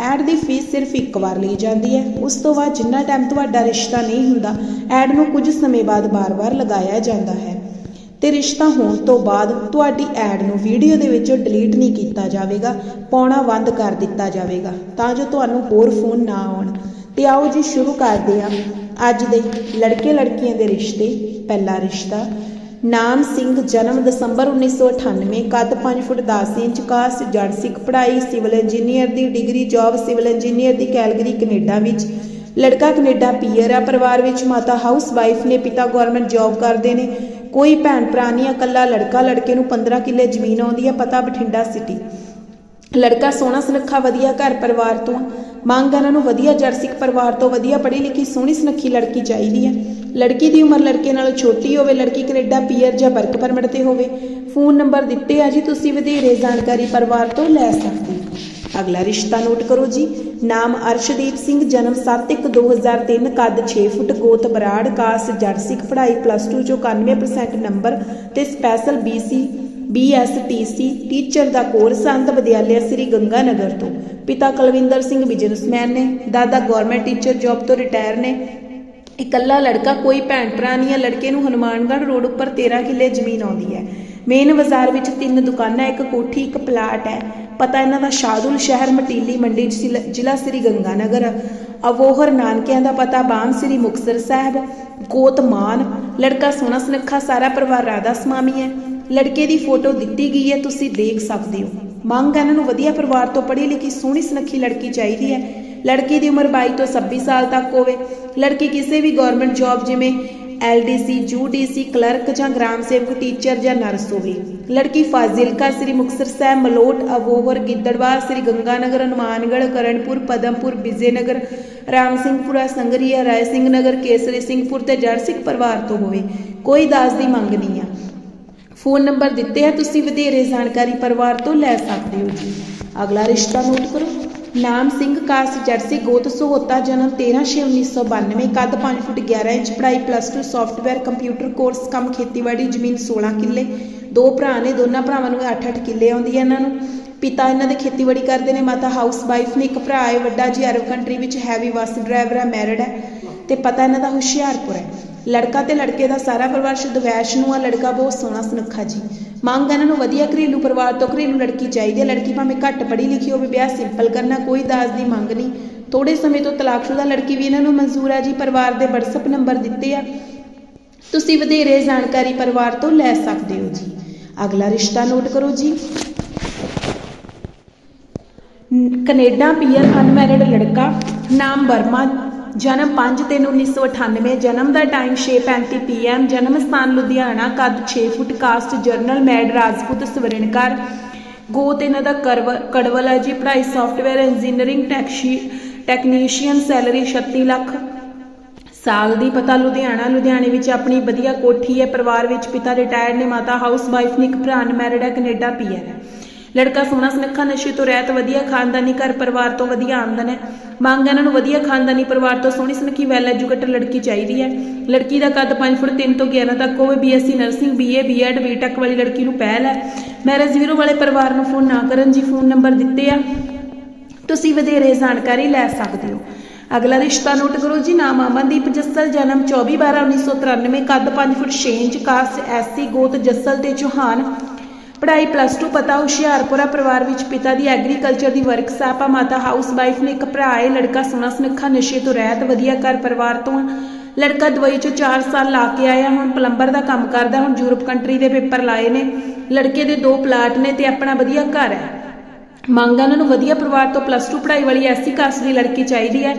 Add ਦੀ fees ਸਿਰਫ ਇੱਕ ਵਾਰ ਲਈ ਜਾਂਦੀ ਹੈ। ਉਸ ਤੋਂ ਬਾਅਦ ਜਿੰਨਾ ਟਾਈਮ ਤੁਹਾਡਾ ਰਿਸ਼ਤਾ ਨਹੀਂ ਹੁੰਦਾ, ਐਡ ਨੂੰ ਕੁਝ ਸਮੇਂ ਬਾਅਦ ਬਾਰ-ਬਾਰ ਲਗਾਇਆ ਜਾਂਦਾ ਹੈ। ਤੇ ਰਿਸ਼ਤਾ ਹੋਣ ਤੋਂ ਬਾਅਦ ਤੁਹਾਡੀ ਐਡ ਨੂੰ ਵੀਡੀਓ ਦੇ ਵਿੱਚੋਂ ਡਿਲੀਟ ਨਹੀਂ ਕੀਤਾ ਜਾਵੇਗਾ, ਪਾਉਣਾ ਬੰਦ ਕਰ ਦਿੱਤਾ ਜਾਵੇਗਾ, ਤਾਂ ਜੋ ਤੁਹਾਨੂੰ ਹੋਰ ਫੋਨ ਨਾ ਆਉਣ। ਤੇ ਆਓ ਜੀ, ਸ਼ੁਰੂ ਕਰਦੇ ਹਾਂ। ਅੱਜ ਦੇ ਲੜਕੇ ਲੜਕੀਆਂ ਦੇ ਰਿਸ਼ਤੇ, ਪਹਿਲਾ ਰਿਸ਼ਤਾ। ਨਾਮ ਸਿੰਘ, ਜਨਮ ਦਸੰਬਰ 1998 ਕੱਦ 5 ਫੁੱਟ 10 ਇੰਚ ਕਾਸਟ ਜੜ ਸਿੱਖ ਪੜ੍ਹਾਈ, ਸਿਵਲ ਇੰਜੀਨੀਅਰ ਦੀ ਡਿਗਰੀ, ਜੌਬ ਸਿਵਲ ਇੰਜੀਨੀਅਰ ਦੀ ਕੈਲਗਰੀ ਕੈਨੇਡਾ ਵਿੱਚ। ਲੜਕਾ ਕੈਨੇਡਾ ਪੀਅਰ ਆ, ਪਰਿਵਾਰ ਵਿੱਚ ਮਾਤਾ ਹਾਊਸ ਵਾਈਫ ਨੇ, ਪਿਤਾ ਗਵਰਨਮੈਂਟ ਜੌਬ ਕਰਦੇ ਨੇ। ਕੋਈ ਭੈਣ ਭਰਾ ਨਹੀਂ ਇਕੱਲਾ ਲੜਕਾ, ਲੜਕੇ ਨੂੰ 15 ਕਿੱਲੇ ਜ਼ਮੀਨ ਆਉਂਦੀ ਹੈ ਪਤਾ ਬਠਿੰਡਾ ਸਿਟੀ। ਲੜਕਾ ਸੋਹਣਾ ਸੁਨੱਖਾ, ਵਧੀਆ ਘਰ ਪਰਿਵਾਰ ਤੋਂ ਆ। ਮੰਗ ਇਹਨਾਂ ਨੂੰ ਵਧੀਆ ਜਰਸਿਕ ਪਰਿਵਾਰ ਤੋਂ ਵਧੀਆ ਪੜ੍ਹੀ ਲਿਖੀ ਸੋਹਣੀ ਸੁਨੱਖੀ ਲੜਕੀ ਚਾਹੀਦੀ ਹੈ ਲੜਕੀ ਦੀ ਉਮਰ ਲੜਕੇ ਨਾਲੋਂ ਛੋਟੀ ਹੋਵੇ, ਲੜਕੀ ਕੈਨੇਡਾ ਪੀਅਰ ਜਾਂ ਵਰਕ ਪਰਮਿਟ ਤੇ ਹੋਵੇ, ਫੋਨ ਨੰਬਰ ਦਿੱਤੇ ਆ ਜੀ, ਤੁਸੀਂ ਵਧੇਰੇ ਜਾਣਕਾਰੀ ਪਰਿਵਾਰ ਤੋਂ ਲੈ ਸਕਦੇ ਹੋ। ਅਗਲਾ ਰਿਸ਼ਤਾ ਨੋਟ ਕਰੋ ਜੀ। ਨਾਮ ਅਰਸ਼ਦੀਪ ਸਿੰਘ, ਜਨਮ 7/1/2003 ਕੱਦ 6 ਫੁੱਟ, ਗੋਤ ਬਰਾੜ, ਕਾਸ ਜਰਸਿਕ ਪੜ੍ਹਾਈ ਪਲੱਸ 2 ਚੋਂ 91% ਨੰਬਰ ਤੇ ਸਪੈਸ਼ਲ BC BSTC ਟੀਚਰ ਦਾ ਕੋਰਸ ਅੰਤ ਵਿਦਿਆਲਿਆ ਸ੍ਰੀ ਗੰਗਾ ਨਗਰ ਤੋਂ। ਪਿਤਾ ਕੁਲਵਿੰਦਰ ਸਿੰਘ ਬਿਜ਼ਨਸਮੈਨ ਨੇ, ਦਾਦਾ ਗਵਰਨਮੈਂਟ ਟੀਚਰ ਜੌਬ ਤੋਂ ਰਿਟਾਇਰ ਨੇ। ਇਕੱਲਾ ਲੜਕਾ ਕੋਈ ਭੈਣ ਭਰਾ ਨਹੀਂ ਹੈ, ਲੜਕੇ ਨੂੰ ਹਨੂਮਾਨਗੜ੍ਹ ਰੋਡ ਉੱਪਰ 13 ਕਿੱਲੇ ਜ਼ਮੀਨ ਆਉਂਦੀ ਹੈ। ਮੇਨ ਬਾਜ਼ਾਰ ਵਿੱਚ ਤਿੰਨ ਦੁਕਾਨਾਂ, ਇੱਕ ਕੋਠੀ, ਇੱਕ ਪਲਾਟ ਹੈ। ਪਤਾ ਇਹਨਾਂ ਦਾ ਸ਼ਾਦੁਲ ਸ਼ਹਿਰ, ਮਟੀਲੀ ਮੰਡੀ, ਜ਼ਿਲ੍ਹਾ- ਜ਼ਿਲ੍ਹਾ ਸ੍ਰੀ ਗੰਗਾਨਗਰ। ਅਵੋਹਰ ਨਾਨਕਿਆਂ ਦਾ ਪਤਾ ਬਾਮ ਸ੍ਰੀ ਮੁਕਤਸਰ ਸਾਹਿਬ। ਗੋਤਮਾਨ। ਲੜਕਾ ਸੋਹਣਾ ਸੁਨੱਖਾ ਸਾਰਾ ਪਰਿਵਾਰ ਰਾਧਾ ਸਮਾਮੀ ਹੈ। ਲੜਕੇ ਦੀ ਫੋਟੋ ਦਿੱਤੀ ਗਈ ਹੈ, ਤੁਸੀਂ ਦੇਖ ਸਕਦੇ ਹੋ। ਮੰਗ ਇਹਨਾਂ ਨੂੰ ਵਧੀਆ ਪਰਿਵਾਰ ਤੋਂ ਪੜ੍ਹੀ ਲਿਖੀ, ਸੋਹਣੀ ਸੁਨੱਖੀ ਲੜਕੀ ਚਾਹੀਦੀ ਹੈ। ਲੜਕੀ ਦੀ ਉਮਰ 22 ਤੋਂ 26 ਸਾਲ ਤੱਕ ਹੋਵੇ। ਲੜਕੀ ਕਿਸੇ ਵੀ ਗਵਰਨਮੈਂਟ ਜੌਬ ਜਿਵੇਂ ਐਲਡੀਸੀ ਯੂਡੀਸੀ ਕਲਰਕ ਜਾਂ ਗ੍ਰਾਮ ਸੇਵਕ ਟੀਚਰ ਜਾਂ ਨਰਸ ਹੋਵੇ। ਲੜਕੀ ਫਾਜ਼ਿਲਕਾ, ਸ੍ਰੀ ਮੁਕਤਸਰ ਸਾਹਿਬ, ਮਲੋਟ, ਅਬੋਹਰ ਗਿੱਦੜਵਾ ਸ੍ਰੀ ਗੰਗਾਨਗਰ, ਹਨੂਮਾਨਗੜ੍ਹ, ਕਰਨਪੁਰ, ਪਦਮਪੁਰ, ਵਿਜੇਨਗਰ ਰਾਮ ਸਿੰਘਪੁਰਾ ਸੰਗਰੀਆ ਰਾਏ ਸਿੰਘ ਨਗਰ, ਕੇਸਰੀ, ਸਿੰਘਪੁਰ ਤੇ ਜੜ ਸਿੱਖ ਪਰਿਵਾਰ ਤੋਂ ਹੋਵੇ। ਕੋਈ ਦਾਸ ਦੀ ਮੰਗ ਨਹੀਂ ਆ ਫੋਨ ਨੰਬਰ ਦਿੱਤੇ ਹੈ ਤੁਸੀਂ ਵਧੇਰੇ ਜਾਣਕਾਰੀ ਪਰਿਵਾਰ ਤੋਂ ਲੈ ਸਕਦੇ ਹੋ ਜੀ। ਅਗਲਾ ਰਿਸ਼ਤਾ ਨੋਟ ਕਰੋ। ਨਾਮ ਸਿੰਘ, ਕਾਸਟ ਜਰਸੀ, ਗੋਤ ਸਹੋਤਾ, ਜਨਮ 13/6/1992 ਕੱਦ 5 ਫੁੱਟ 11 ਇੰਚ, ਪੜ੍ਹਾਈ ਪਲੱਸ 2 ਸੌਫਟਵੇਅਰ ਕੰਪਿਊਟਰ ਕੋਰਸ ਕੰਮ ਖੇਤੀਬਾੜੀ, ਜ਼ਮੀਨ 16 ਕਿੱਲੇ। ਦੋ ਭਰਾ ਨੇ, ਦੋਨਾਂ ਭਰਾਵਾਂ ਨੂੰ 8-8 ਕਿੱਲੇ ਆਉਂਦੀ ਹੈ ਇਹਨਾਂ ਨੂੰ। ਪਿਤਾ ਇਹਨਾਂ ਦੇ ਖੇਤੀਬਾੜੀ ਕਰਦੇ ਨੇ, ਮਾਤਾ ਹਾਊਸ ਵਾਈਫ ਨੇ, ਇੱਕ ਭਰਾ ਹੈ, ਵੱਡਾ ਜੀ ਅਰਬ ਕੰਟਰੀ ਵਿੱਚ ਹੈਵੀ ਬੱਸ ਡਰਾਈਵਰ ਹੈ ਮੈਰਿਡ ਹੈ ਤੇ ਪਤਾ ਇਹਨਾਂ ਦਾ ਹੁਸ਼ਿਆਰਪੁਰ ਹੈ। ਲੜਕਾ ਤੇ ਲੜਕੇ ਦਾ ਸਾਰਾ ਪਰਿਵਾਰ ਸ਼ੁੱਧ ਨੂੰ ਆ, ਲੜਕਾ ਬਹੁਤ ਸੋਹਣਾ, ਸੁਨੱਖਾ ਜੀ। ਮੰਗ ਇਹਨਾਂ ਨੂੰ ਵਧੀਆ ਘਰੇਲੂ ਪਰਿਵਾਰ ਤੋਂ ਘਰੇਲੂ ਲੜਕੀ ਚਾਹੀਦੀ ਹੈ। ਲੜਕੀ ਭਾਵੇਂ ਘੱਟ ਪੜ੍ਹੀ ਲਿਖੀ ਹੋਵੇ, ਵਿਆਹ ਸਿੰਪਲ ਕਰਨਾ, ਕੋਈ ਦਾਜ ਦੀ ਮੰਗ ਨਹੀਂ। ਥੋੜੇ ਸਮੇਂ ਤੋਂ ਤਲਾਕਸ਼ੁਦਾ ਲੜਕੀ ਵੀ ਇਹਨਾਂ ਨੂੰ ਮਨਜ਼ੂਰ ਹੈ ਜੀ, ਪਰਿਵਾਰ ਦੇ WhatsApp ਨੰਬਰ ਦਿੱਤੇ ਆ। ਤੁਸੀਂ ਵਧੇਰੇ ਜਾਣਕਾਰੀ ਪਰਿਵਾਰ ਤੋਂ ਲੈ ਸਕਦੇ ਹੋ ਜੀ। ਅਗਲਾ ਰਿਸ਼ਤਾ ਨੋਟ ਕਰੋ ਜੀ। ਕੈਨੇਡਾ ਪੀਅਰ ਅਨਮੈਰਿਡ ਲੜਕਾ ਨਾਮ ਵਰਮਾ, ਜਨਮ 5 3 1998 ਜਨਮ ਦਾ ਟਾਈਮ 6:35 ਪੀਐਮ, ਜਨਮ ਸਥਾਨ ਲੁਧਿਆਣਾ, ਕੱਦ 6 ਫੁੱਟ ਕਾਸਟ, ਜਰਨਲ ਮੈਡ ਰਾਜਪੂਤ ਸਵਰਨਕਾਰ ਗੋਤ ਇਹਨਾਂ ਦਾ ਕਰਵ- ਕੜਵਲ ਹੈ ਜੀ, ਪੜ੍ਹਾਈ ਸੌਫਟਵੇਅਰ ਇੰਜੀਨੀਅਰਿੰਗ ਟੈਕਸ਼ੀ ਟੈਕਨੀਸ਼ੀਅਨ ਸੈਲਰੀ 36 ਲੱਖ ਸਾਲ ਦੀ, ਪਤਾ ਲੁਧਿਆਣਾ, ਲੁਧਿਆਣੇ ਵਿੱਚ ਆਪਣੀ ਵਧੀਆ ਕੋਠੀ ਹੈ, ਪਰਿਵਾਰ ਵਿੱਚ ਪਿਤਾ ਰਿਟਾਇਰਡ ਨੇ, ਮਾਤਾ ਹਾਊਸ ਵਾਈਫ ਨੇ, ਇੱਕ ਭਰਾ ਅਨਮੈਰਿਡ ਹੈ, ਕੈਨੇਡਾ ਪੀਆਰ ਹੈ। ਲੜਕਾ ਸੋਹਣਾ ਸੁਨੱਖਾ, ਨਸ਼ੇ ਤੋਂ ਰਹਿਤ, ਵਧੀਆ ਖਾਨਦਾਨੀ, ਘਰ ਪਰਿਵਾਰ ਤੋਂ ਵਧੀਆ ਆਮਦਨ ਹੈ। ਮੰਗ ਇਹਨਾਂ ਨੂੰ ਵਧੀਆ ਖਾਨਦਾਨੀ, ਪਰਿਵਾਰ ਤੋਂ ਸੋਹਣੀ ਸੁਨੱਖੀ ਵੈਲ ਐਜੂਕੇਟਡ ਲੜਕੀ ਚਾਹੀਦੀ ਹੈ। ਲੜਕੀ ਦਾ ਕੱਦ 5 ਫੁੱਟ 3 ਤੋਂ 11 ਤੱਕ ਹੋਵੇ BSc nursing BA BEd BTech ਵਾਲੀ ਲੜਕੀ ਨੂੰ ਪਹਿਲ ਹੈ। ਮੈਰਿਜ ਵੀਰੋ ਵਾਲੇ ਪਰਿਵਾਰ ਨੂੰ ਫੋਨ ਨਾ ਕਰਨ ਜੀ ਫੋਨ ਨੰਬਰ ਦਿੱਤੇ ਆ। ਤੁਸੀਂ ਵਧੇਰੇ ਜਾਣਕਾਰੀ ਲੈ ਸਕਦੇ ਹੋ। ਅਗਲਾ ਰਿਸ਼ਤਾ ਨੋਟ ਕਰੋ ਜੀ, ਨਾਮ ਅਮਨਦੀਪ ਜੱਸਲ, ਜਨਮ 24/12/1993 ਕੱਦ 5 ਫੁੱਟ 6 ਇੰਚ ਕਾਸਟ ਐਸਸੀ ਗੋਤ ਜੱਸਲ ਤੇ ਚੌਹਾਨ ਪੜ੍ਹਾਈ ਪਲੱਸ 2 ਪਤਾ ਹੁਸ਼ਿਆਰਪੁਰਾ ਪਰਿਵਾਰ ਵਿੱਚ ਪਿਤਾ ਦੀ ਐਗਰੀਕਲਚਰ ਦੀ ਵਰਕਸ਼ਾਪ ਆ ਮਾਤਾ ਹਾਊਸ ਵਾਈਫ ਨੇ ਇੱਕ ਭਰਾ ਹੈ ਲੜਕਾ ਸੋਹਣਾ ਸੁਨੱਖਾ, ਨਸ਼ੇ ਤੋਂ ਰਹਿਤ, ਵਧੀਆ ਘਰ ਪਰਿਵਾਰ ਤੋਂ ਆ। ਲੜਕਾ ਦੁਬਈ ਚੋਂ 4 ਸਾਲ ਲਾ ਕੇ ਆਇਆ, ਹੁਣ ਪਲੰਬਰ ਦਾ ਕੰਮ ਕਰਦਾ, ਹੁਣ ਯੂਰਪ ਕੰਟਰੀ ਦੇ ਪੇਪਰ ਲਾਏ ਨੇ। ਲੜਕੇ ਦੇ ਦੋ ਪਲਾਟ ਨੇ ਤੇ ਆਪਣਾ ਵਧੀਆ ਘਰ ਹੈ। ਮੰਗ ਉਹਨਾਂ ਨੂੰ ਵਧੀਆ ਪਰਿਵਾਰ ਤੋਂ ਪਲੱਸ 2 ਪੜ੍ਹਾਈ ਵਾਲੀ ਐਸੀ ਕਾਸਟ ਦੀ ਲੜਕੀ ਚਾਹੀਦੀ ਹੈ।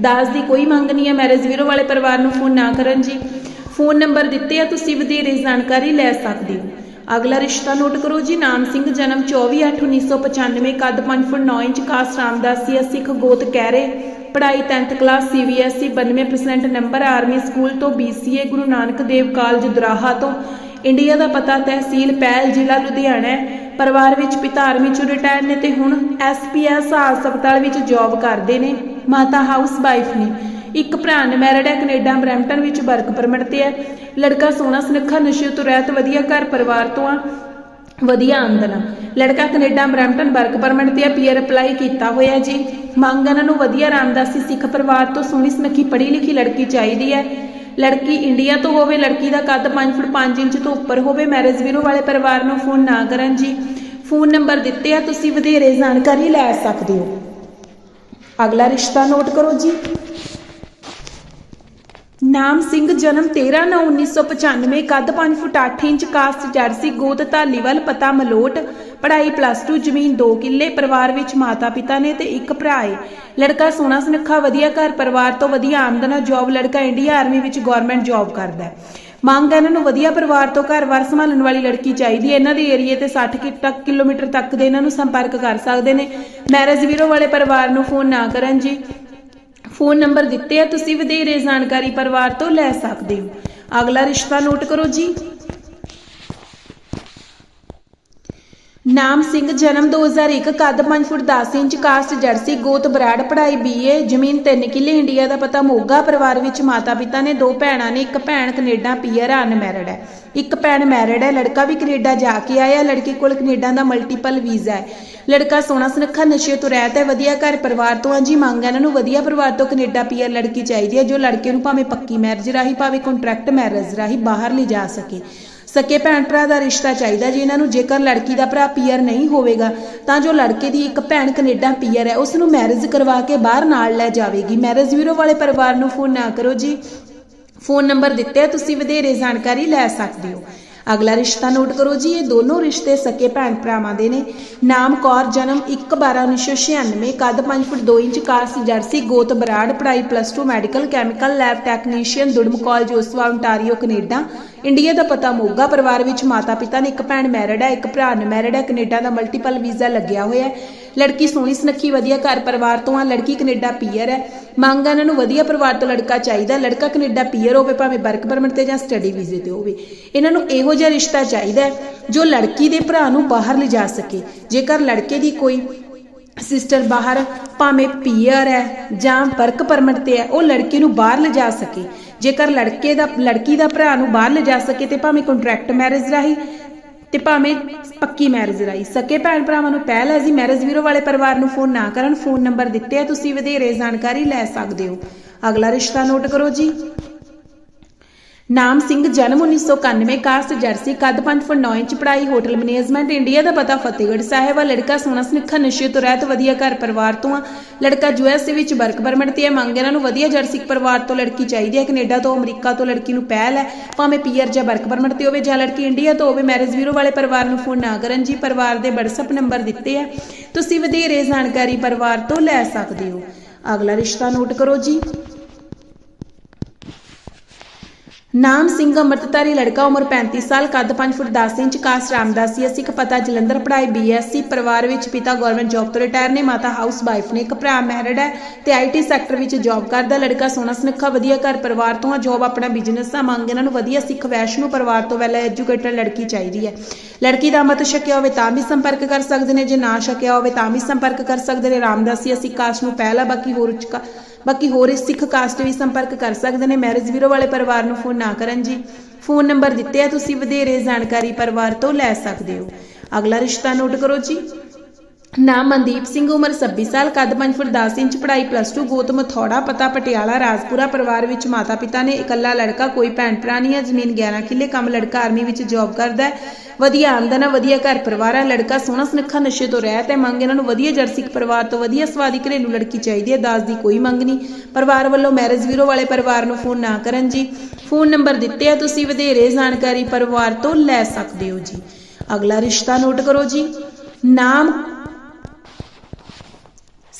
ਦਾਸ ਦੀ ਕੋਈ ਮੰਗ ਨਹੀਂ ਹੈ ਮੈਰਿਜ ਵੀਰੋ ਵਾਲੇ ਪਰਿਵਾਰ ਨੂੰ ਫੋਨ ਨਾ ਕਰਨ ਜੀ। ਫੋਨ ਨੰਬਰ ਦਿੱਤੇ ਆ, ਤੁਸੀਂ ਵਧੇਰੇ ਜਾਣਕਾਰੀ ਲੈ ਸਕਦੇ ਹੋ। ਅਗਲਾ ਰਿਸ਼ਤਾ ਨੋਟ ਕਰੋ ਜੀ, ਨਾਮ ਸਿੰਘ, ਜਨਮ 24/8/1995 ਕੱਦ 5 foot 9 inch caste Ramdasi Sikh ਗੋਤ ਕਹਿਰੇ ਪੜ੍ਹਾਈ 10th class CBSE 92% number army school ਤੋਂ BCA ਗੁਰੂ ਨਾਨਕ ਦੇਵ ਕਾਲਜ, ਦੁਰਾਹਾ ਤੋਂ। ਇੰਡੀਆ ਦਾ ਪਤਾ ਤਹਿਸੀਲ ਪੈਲ, ਜ਼ਿਲ੍ਹਾ ਲੁਧਿਆਣਾ ਹੈ। ਪਰਿਵਾਰ ਵਿੱਚ ਪਿਤਾ ਆਰਮੀ ਚੋਂ ਰਿਟਾਇਰ ਨੇ ਤੇ ਹੁਣ ਐਸਪੀਐਸ ਹਸਪਤਾਲ ਵਿੱਚ ਜੌਬ ਕਰਦੇ ਨੇ। ਮਾਤਾ ਹਾਊਸ ਵਾਈਫ ਨੇ ਇੱਕ ਭਰਾ ਨੇ ਮੈਰਿਡ ਹੈ, ਕੈਨੇਡਾ, ਬਰੈਂਪਟਨ ਵਿੱਚ ਵਰਕ ਪਰਮਿਟ ਤੇ ਹੈ। ਲੜਕਾ ਸੋਹਣਾ, ਸੁਨੱਖਾ, ਨਸ਼ੇ ਤੋਂ ਰਹਿਤ, ਵਧੀਆ ਘਰ ਪਰਿਵਾਰ ਤੋਂ ਆ, ਵਧੀਆ ਆਮਦਨ ਆ। ਲੜਕਾ ਕੈਨੇਡਾ, ਬਰੈਂਪਟਨ ਵਰਕ ਪਰਮਿਟ ਤੇ ਆ ਪੀਆਰ ਅਪਲਾਈ ਕੀਤਾ ਹੋਇਆ ਜੀ। ਮੰਗ ਇਹਨਾਂ ਨੂੰ ਵਧੀਆ ਰਾਮਦਾਸੀ ਸਿੱਖ ਪਰਿਵਾਰ ਤੋਂ ਸੋਹਣੀ, ਸੁਨੱਖੀ ਪੜ੍ਹੀ ਲਿਖੀ ਲੜਕੀ ਚਾਹੀਦੀ ਹੈ। ਲੜਕੀ ਇੰਡੀਆ ਤੋਂ ਹੋਵੇ, ਲੜਕੀ ਦਾ ਕੱਦ 5 ਫੁੱਟ 5 ਇੰਚ ਤੋਂ ਉੱਪਰ ਹੋਵੇ ਮੈਰਿਜ ਵੀਰੋ ਵਾਲੇ ਪਰਿਵਾਰ ਨੂੰ ਫੋਨ ਨਾ ਕਰਨ ਜੀ। ਫੋਨ ਨੰਬਰ ਦਿੱਤੇ ਆ, ਤੁਸੀਂ ਵਧੇਰੇ ਜਾਣਕਾਰੀ ਲੈ ਸਕਦੇ ਹੋ। ਅਗਲਾ ਰਿਸ਼ਤਾ ਨੋਟ ਕਰੋ ਜੀ। ਨਾਮ ਸਿੰਘ, ਜਨਮ 13/9/1995 ਕੱਦ 5 ਫੁੱਟ 8 ਇੰਚ ਕਾਸਟ ਜਰਸੀ, ਗੋਤ ਧਾਲੀਵਾਲ ਪਤਾ ਮਲੋਟ, ਪੜ੍ਹਾਈ ਪਲੱਸ 2 ਜ਼ਮੀਨ 2 ਕਿੱਲੇ, ਪਰਿਵਾਰ ਵਿੱਚ ਮਾਤਾ ਪਿਤਾ ਨੇ ਤੇ ਇੱਕ ਭਰਾ ਏ। ਲੜਕਾ ਸੋਹਣਾ ਸੁਨੱਖਾ, ਵਧੀਆ ਘਰ ਪਰਿਵਾਰ ਤੋਂ ਵਧੀਆ ਆਮਦਨ ਆ ਜੌਬ ਲੜਕਾ ਇੰਡੀਆ ਆਰਮੀ ਵਿੱਚ ਗਵਰਨਮੈਂਟ ਜੌਬ ਕਰਦਾ ਹੈ। ਮੰਗ ਹੈ ਇਹਨਾਂ ਨੂੰ ਵਧੀਆ ਪਰਿਵਾਰ ਤੋਂ ਘਰ-ਵਾਰ ਸੰਭਾਲਣ ਵਾਲੀ ਲੜਕੀ ਚਾਹੀਦੀ ਹੈ। ਇਹਨਾਂ ਦੇ ਏਰੀਏ ਤੇ 60 ਕਿ, ਤੱਕ ਕਿਲੋਮੀਟਰ ਤੱਕ ਦੇ ਇਹਨਾਂ ਨੂੰ ਸੰਪਰਕ ਕਰ ਸਕਦੇ ਨੇ। ਮੈਰਿਜ ਵੀਰੋ ਵਾਲੇ ਪਰਿਵਾਰ ਨੂੰ ਫੋਨ ਨਾ ਕਰਨ ਜੀ। ਫੋਨ ਨੰਬਰ ਦਿੱਤੇ ਆ, ਤੁਸੀਂ ਵਧੇਰੇ ਜਾਣਕਾਰੀ ਪਰਿਵਾਰ ਤੋਂ ਲੈ ਸਕਦੇ ਹੋ। ਅਗਲਾ ਰਿਸ਼ਤਾ ਨੋਟ ਕਰੋ ਜੀ। ਨਾਮ ਸਿੰਘ, ਜਨਮ 2001 ਕੱਦ 5 ਫੁੱਟ 10 ਇੰਚ, ਕਾਸਟ ਜਰਸੀ ਗੋਤ ਬਰਾੜ, ਪੜ੍ਹਾਈ ਬੀਏ ਜ਼ਮੀਨ 3 ਕਿੱਲੇ, ਇੰਡੀਆ ਦਾ ਪਤਾ ਮੋਗਾ ਪਰਿਵਾਰ ਵਿੱਚ ਮਾਤਾ ਪਿਤਾ ਨੇ, ਦੋ ਭੈਣਾਂ ਨੇ, ਇੱਕ ਭੈਣ ਕੈਨੇਡਾ ਪੀਆਰ ਅਨਮੈਰਿਡ ਹੈ। ਇੱਕ ਭੈਣ ਮੈਰਿਡ ਹੈ, ਲੜਕਾ ਵੀ ਕੈਨੇਡਾ ਜਾ ਕੇ ਆਇਆ, ਲੜਕੀ ਕੋਲ ਕੈਨੇਡਾ ਦਾ ਮਲਟੀਪਲ ਵੀਜ਼ਾ ਹੈ। ਲੜਕਾ ਸੋਹਣਾ ਸੁਨੱਖਾ, ਨਸ਼ੇ ਤੋਂ ਰਹਿਤ ਹੈ, ਵਧੀਆ ਘਰ ਪਰਿਵਾਰ ਤੋਂ। ਹਾਂਜੀ, ਮੰਗ ਹੈ ਇਹਨਾਂ ਨੂੰ ਵਧੀਆ ਪਰਿਵਾਰ ਤੋਂ ਕੈਨੇਡਾ ਪੀਆਰ ਲੜਕੀ ਚਾਹੀਦੀ ਹੈ, ਜੋ ਲੜਕੇ ਨੂੰ ਭਾਵੇਂ ਪੱਕੀ ਮੈਰਿਜ ਰਾਹੀਂ, ਭਾਵੇਂ ਕੰਟਰੈਕਟ ਮੈਰਿਜ ਰਾਹੀਂ ਬਾਹਰ ਲਿਜਾ ਸਕੇ। ਸਕੇ ਭੈਣ ਭਰਾ ਦਾ ਰਿਸ਼ਤਾ ਚਾਹੀਦਾ, ਜੀ ਇਹਨਾਂ ਨੂੰ ਜੇਕਰ ਲੜਕੀ ਦਾ ਭਰਾ ਪੀਅਰ ਨਹੀਂ ਹੋਵੇਗਾ, ਤਾਂ ਜੋ ਲੜਕੇ ਦੀ ਇੱਕ ਭੈਣ ਕੈਨੇਡਾ ਪੀਅਰ ਹੈ, ਉਸ ਨੂੰ ਮੈਰਿਜ ਕਰਵਾ ਕੇ ਬਾਹਰ ਨਾਲ ਲੈ ਜਾਵੇਗੀ। ਮੈਰਿਜ ਬਿਊਰੋ ਵਾਲੇ ਪਰਿਵਾਰ ਨੂੰ ਫੋਨ ਨਾ ਕਰੋ ਜੀ। ਫੋਨ ਨੰਬਰ ਦਿੱਤੇ ਤੁਸੀਂ ਵਧੇਰੇ ਜਾਣਕਾਰੀ ਲੈ ਸਕਦੇ ਹੋ। ਅਗਲਾ ਰਿਸ਼ਤਾ ਨੋਟ ਕਰੋ ਜੀ, ਇਹ ਦੋਨੋਂ ਰਿਸ਼ਤੇ ਸਕੇ ਭੈਣ ਭਰਾਵਾਂ ਦੇ ਨੇ। ਨਾਮ ਕੌਰ, ਜਨਮ 1/12/1996 ਕੱਦ 5 ਫੁੱਟ 2 ਇੰਚ ਕਾਸਟ ਜਰਸੀ, ਗੋਤ ਬਰਾੜ, ਪੜ੍ਹਾਈ plus 2 medical chemical lab technician Durham college Oshawa Ontario Canada. India ਦਾ ਪਤਾ ਮੋਗਾ ਪਰਿਵਾਰ ਵਿੱਚ ਮਾਤਾ ਪਿਤਾ ਨੇ ਇੱਕ ਭੈਣ ਮੈਰਿਡ ਹੈ, ਇੱਕ ਭਰਾ ਅਨਮੈਰਿਡ ਹੈ, ਕੈਨੇਡਾ ਦਾ ਮਲਟੀਪਲ ਵੀਜ਼ਾ ਲੱਗਿਆ ਹੋਇਆ ਹੈ। ਲੜਕੀ ਸੋਹਣੀ ਸੁਨੱਖੀ, ਵਧੀਆ ਘਰ ਪਰਿਵਾਰ ਤੋਂ ਆ, ਲੜਕੀ ਕੈਨੇਡਾ ਪੀਅਰ ਹੈ। ਮੰਗ ਆ ਇਹਨਾਂ ਨੂੰ ਵਧੀਆ ਪਰਿਵਾਰ ਤੋਂ ਲੜਕਾ ਚਾਹੀਦਾ, ਲੜਕਾ ਕੈਨੇਡਾ ਪੀਅਰ ਹੋਵੇ, ਭਾਵੇਂ ਵਰਕ ਪਰਮਿਟ ਤੇ ਜਾਂ ਸਟੱਡੀ ਵੀਜ਼ੇ ਤੇ ਹੋਵੇ। ਇਹਨਾਂ ਨੂੰ ਇਹੋ ਜਿਹਾ ਰਿਸ਼ਤਾ ਚਾਹੀਦਾ ਹੈ, ਜੋ ਲੜਕੀ ਦੇ ਭਰਾ ਨੂੰ ਬਾਹਰ ਲਿਜਾ ਸਕੇ। ਜੇਕਰ ਲੜਕੇ ਦੀ ਕੋਈ ਸਿਸਟਰ ਬਾਹਰ ਭਾਵੇਂ ਪੀਅਰ ਹੈ ਜਾਂ ਵਰਕ ਪਰਮਿਟ ਤੇ ਹੈ, ਉਹ ਲੜਕੇ ਨੂੰ ਬਾਹਰ ਲਿਜਾ ਸਕੇ। ਜੇਕਰ ਲੜਕੇ ਦਾ, ਲੜਕੀ ਦਾ ਭਰਾ ਨੂੰ ਬਾਹਰ ਲਿਜਾ ਸਕੇ ਤੇ ਭਾਵੇਂ ਕੰਟਰੈਕਟ ਮੈਰਿਜ ਰਾਹੀਂ ਤੇ ਭਾਵੇਂ ਪੱਕੀ ਮੈਰਿਜ ਰਾਈ ਸਕੇ ਭੈਣ ਭਰਾਵਾਂ ਨੂੰ ਪਹਿਲ ਹੈ ਜੀ ਮੈਰਿਜ ਵੀਰੋ ਵਾਲੇ ਪਰਿਵਾਰ ਨੂੰ ਫੋਨ ਨਾ ਕਰਨ ਫੋਨ ਨੰਬਰ ਦਿੱਤੇ ਆ, ਤੁਸੀਂ ਵਧੇਰੇ ਜਾਣਕਾਰੀ ਲੈ ਸਕਦੇ ਹੋ। ਅਗਲਾ ਰਿਸ਼ਤਾ ਨੋਟ ਕਰੋ ਜੀ। ਨਾਮ ਸਿੰਘ, ਜਨਮ 1991 ਕਾਸਟ, ਜਰਸੀ, ਕੱਦ 5 ਫੁੱਟ 9 ਇੰਚ, ਪੜ੍ਹਾਈ, ਹੋਟਲ ਮੈਨੇਜਮੈਂਟ, ਇੰਡੀਆ ਦਾ ਪਤਾ, ਫਤਿਹਗੜ੍ਹ ਸਾਹਿਬ। ਆ ਲੜਕਾ ਸੋਹਣਾ ਸੁਨੱਖਾ, ਨਸ਼ੇ ਤੋਂ ਰਹਿਤ, ਵਧੀਆ ਘਰ ਪਰਿਵਾਰ ਤੋਂ ਆ। ਲੜਕਾ ਯੂਐਸਏ ਵਿੱਚ ਵਰਕ ਪਰਮਿਟ ਤੇ ਹੈ ਮੰਗ ਇਹਨਾਂ ਨੂੰ ਵਧੀਆ ਜਰਸੀ ਪਰਿਵਾਰ ਤੋਂ ਲੜਕੀ ਚਾਹੀਦੀ ਹੈ। ਕੈਨੇਡਾ ਤੋਂ, ਅਮਰੀਕਾ ਤੋਂ ਲੜਕੀ ਨੂੰ ਪਹਿਲ ਹੈ। ਭਾਵੇਂ ਪੀਆਰ ਜਾਂ ਵਰਕ ਪਰਮਿਟ ਤੇ ਹੋਵੇ, ਜਾਂ ਲੜਕੀ ਇੰਡੀਆ ਤੋਂ ਹੋਵੇ, ਮੈਰਿਜ ਬਿਊਰੋ ਵਾਲੇ ਪਰਿਵਾਰ ਨੂੰ ਫੋਨ ਨਾ ਕਰਨ। ਜੀ, ਪਰਿਵਾਰ ਦੇ WhatsApp ਨੰਬਰ ਦਿੱਤੇ ਆ। ਤੁਸੀਂ ਵਧੇਰੇ ਜਾਣਕਾਰੀ ਪਰਿਵਾਰ ਤੋਂ ਲੈ ਸਕਦੇ ਹੋ। ਅਗਲਾ ਰਿਸ਼ਤਾ ਨੋਟ ਕਰੋ ਜੀ। ਨਾਮ ਸਿੰਘ ਅੰਮ੍ਰਿਤਧਾਰੀ, ਲੜਕਾ ਉਮਰ 35 ਸਾਲ, ਕੱਦ 5 foot 10 inch caste Ramdasi Sikh ਪਤਾ, ਜਲੰਧਰ ਪੜ੍ਹਾਈ, ਬੀਐਸਸੀ, ਪਰਿਵਾਰ ਵਿੱਚ ਪਿਤਾ ਗਵਰਨਮੈਂਟ ਜੌਬ ਤੋਂ ਰਿਟਾਇਰ ਨੇ, ਮਾਤਾ ਹਾਊਸ ਵਾਈਫ ਨੇ, ਇੱਕ ਭਰਾ ਮੈਰਿਡ ਹੈ ਤੇ ਆਈਟੀ ਸੈਕਟਰ ਵਿੱਚ ਜੌਬ ਕਰਦਾ, ਲੜਕਾ ਸੋਹਣਾ ਸੁਨੱਖਾ, ਵਧੀਆ ਘਰ ਪਰਿਵਾਰ ਤੋਂ ਆ ਜੌਬ ਆਪਣਾ ਬਿਜ਼ਨਸ ਆ, ਮੰਗ ਇਹਨਾਂ ਨੂੰ ਵਧੀਆ ਸਿੱਖ, ਵੈਸ਼ਨੂ ਪਰਿਵਾਰ ਤੋਂ ਵੈਲ ਐਜੂਕੇਟਡ ਲੜਕੀ ਚਾਹੀਦੀ ਹੈ। ਲੜਕੀ ਦਾ ਮਤ ਛਕਿਆ ਹੋਵੇ ਤਾਂ ਵੀ ਸੰਪਰਕ ਕਰ ਸਕਦੇ ਨੇ, ਜੇ ਨਾ ਛਕਿਆ ਹੋਵੇ ਤਾਂ ਵੀ ਸੰਪਰਕ ਕਰ ਸਕਦੇ ਨੇ, ਰਾਮਦਾਸੀ, ਅਸੀਂ ਕਾਸਟ ਨੂੰ ਪਹਿਲਾ, ਬਾਕੀ ਹੋਰ ਚ ਬਾਕੀ ਹੋਰ ਇਸ ਸਿੱਖ ਕਾਸਟ ਵੀ ਸੰਪਰਕ ਕਰ ਸਕਦੇ ਨੇ। ਮੈਰਿਜ ਵੀਰੋ ਵਾਲੇ ਪਰਿਵਾਰ ਨੂੰ ਫੋਨ ਨਾ ਕਰਨ ਜੀ। ਫੋਨ ਨੰਬਰ ਦਿੱਤੇ ਆ, ਤੁਸੀਂ ਵਧੇਰੇ ਜਾਣਕਾਰੀ ਪਰਿਵਾਰ ਤੋਂ ਲੈ ਸਕਦੇ ਹੋ। ਅਗਲਾ ਰਿਸ਼ਤਾ ਨੋਟ ਕਰੋ ਜੀ। ਨਾਮ ਮਨਦੀਪ ਸਿੰਘ, ਉਮਰ 26 ਸਾਲ, ਕੱਦ 5 ਫੁੱਟ 10 ਇੰਚ, ਪੜ੍ਹਾਈ ਪਲੱਸ 2 ਗੋਤਮ ਥੋੜਾ ਪਤਾ ਪਟਿਆਲਾ, ਰਾਜਪੁਰਾ ਪਰਿਵਾਰ ਵਿੱਚ ਮਾਤਾ ਪਿਤਾ ਨੇ ਇਕੱਲਾ ਲੜਕਾ, ਕੋਈ ਭੈਣ ਭਰਾ ਨਹੀਂ ਹੈ, ਜ਼ਮੀਨ 11 ਕਿੱਲੇ, ਕੰਮ ਲੜਕਾ ਆਰਮੀ ਵਿੱਚ ਜੌਬ ਕਰਦਾ ਹੈ। ਵਧੀਆ ਆਮਦਨ ਹੈ, ਵਧੀਆ ਘਰ ਪਰਿਵਾਰ ਹੈ, ਲੜਕਾ ਸੋਹਣਾ ਸੁਨੱਖਾ ਨਸ਼ੇ ਤੋਂ ਰਹਿਤ ਹੈ, ਮੰਗ ਇਹਨਾਂ ਨੂੰ ਵਧੀਆ ਜਰਸਿਕ ਪਰਿਵਾਰ ਤੋਂ ਵਧੀਆ ਸਵਾਦੀ ਘਰੇਲੂ ਲੜਕੀ ਚਾਹੀਦੀ ਹੈ ਦਾਜ ਦੀ ਕੋਈ ਮੰਗ ਨਹੀਂ। ਪਰਿਵਾਰ ਵੱਲੋਂ ਮੈਰਿਜ ਵੀਰੋ ਵਾਲੇ ਪਰਿਵਾਰ ਨੂੰ ਫੋਨ ਨਾ ਕਰਨ ਜੀ। ਫੋਨ ਨੰਬਰ ਦਿੱਤੇ ਆ ਤੁਸੀਂ, ਵਧੇਰੇ ਜਾਣਕਾਰੀ ਪਰਿਵਾਰ ਤੋਂ ਲੈ ਸਕਦੇ ਹੋ ਜੀ। ਅਗਲਾ ਰਿਸ਼ਤਾ ਨੋਟ ਕਰੋ ਜੀ। ਨਾਮ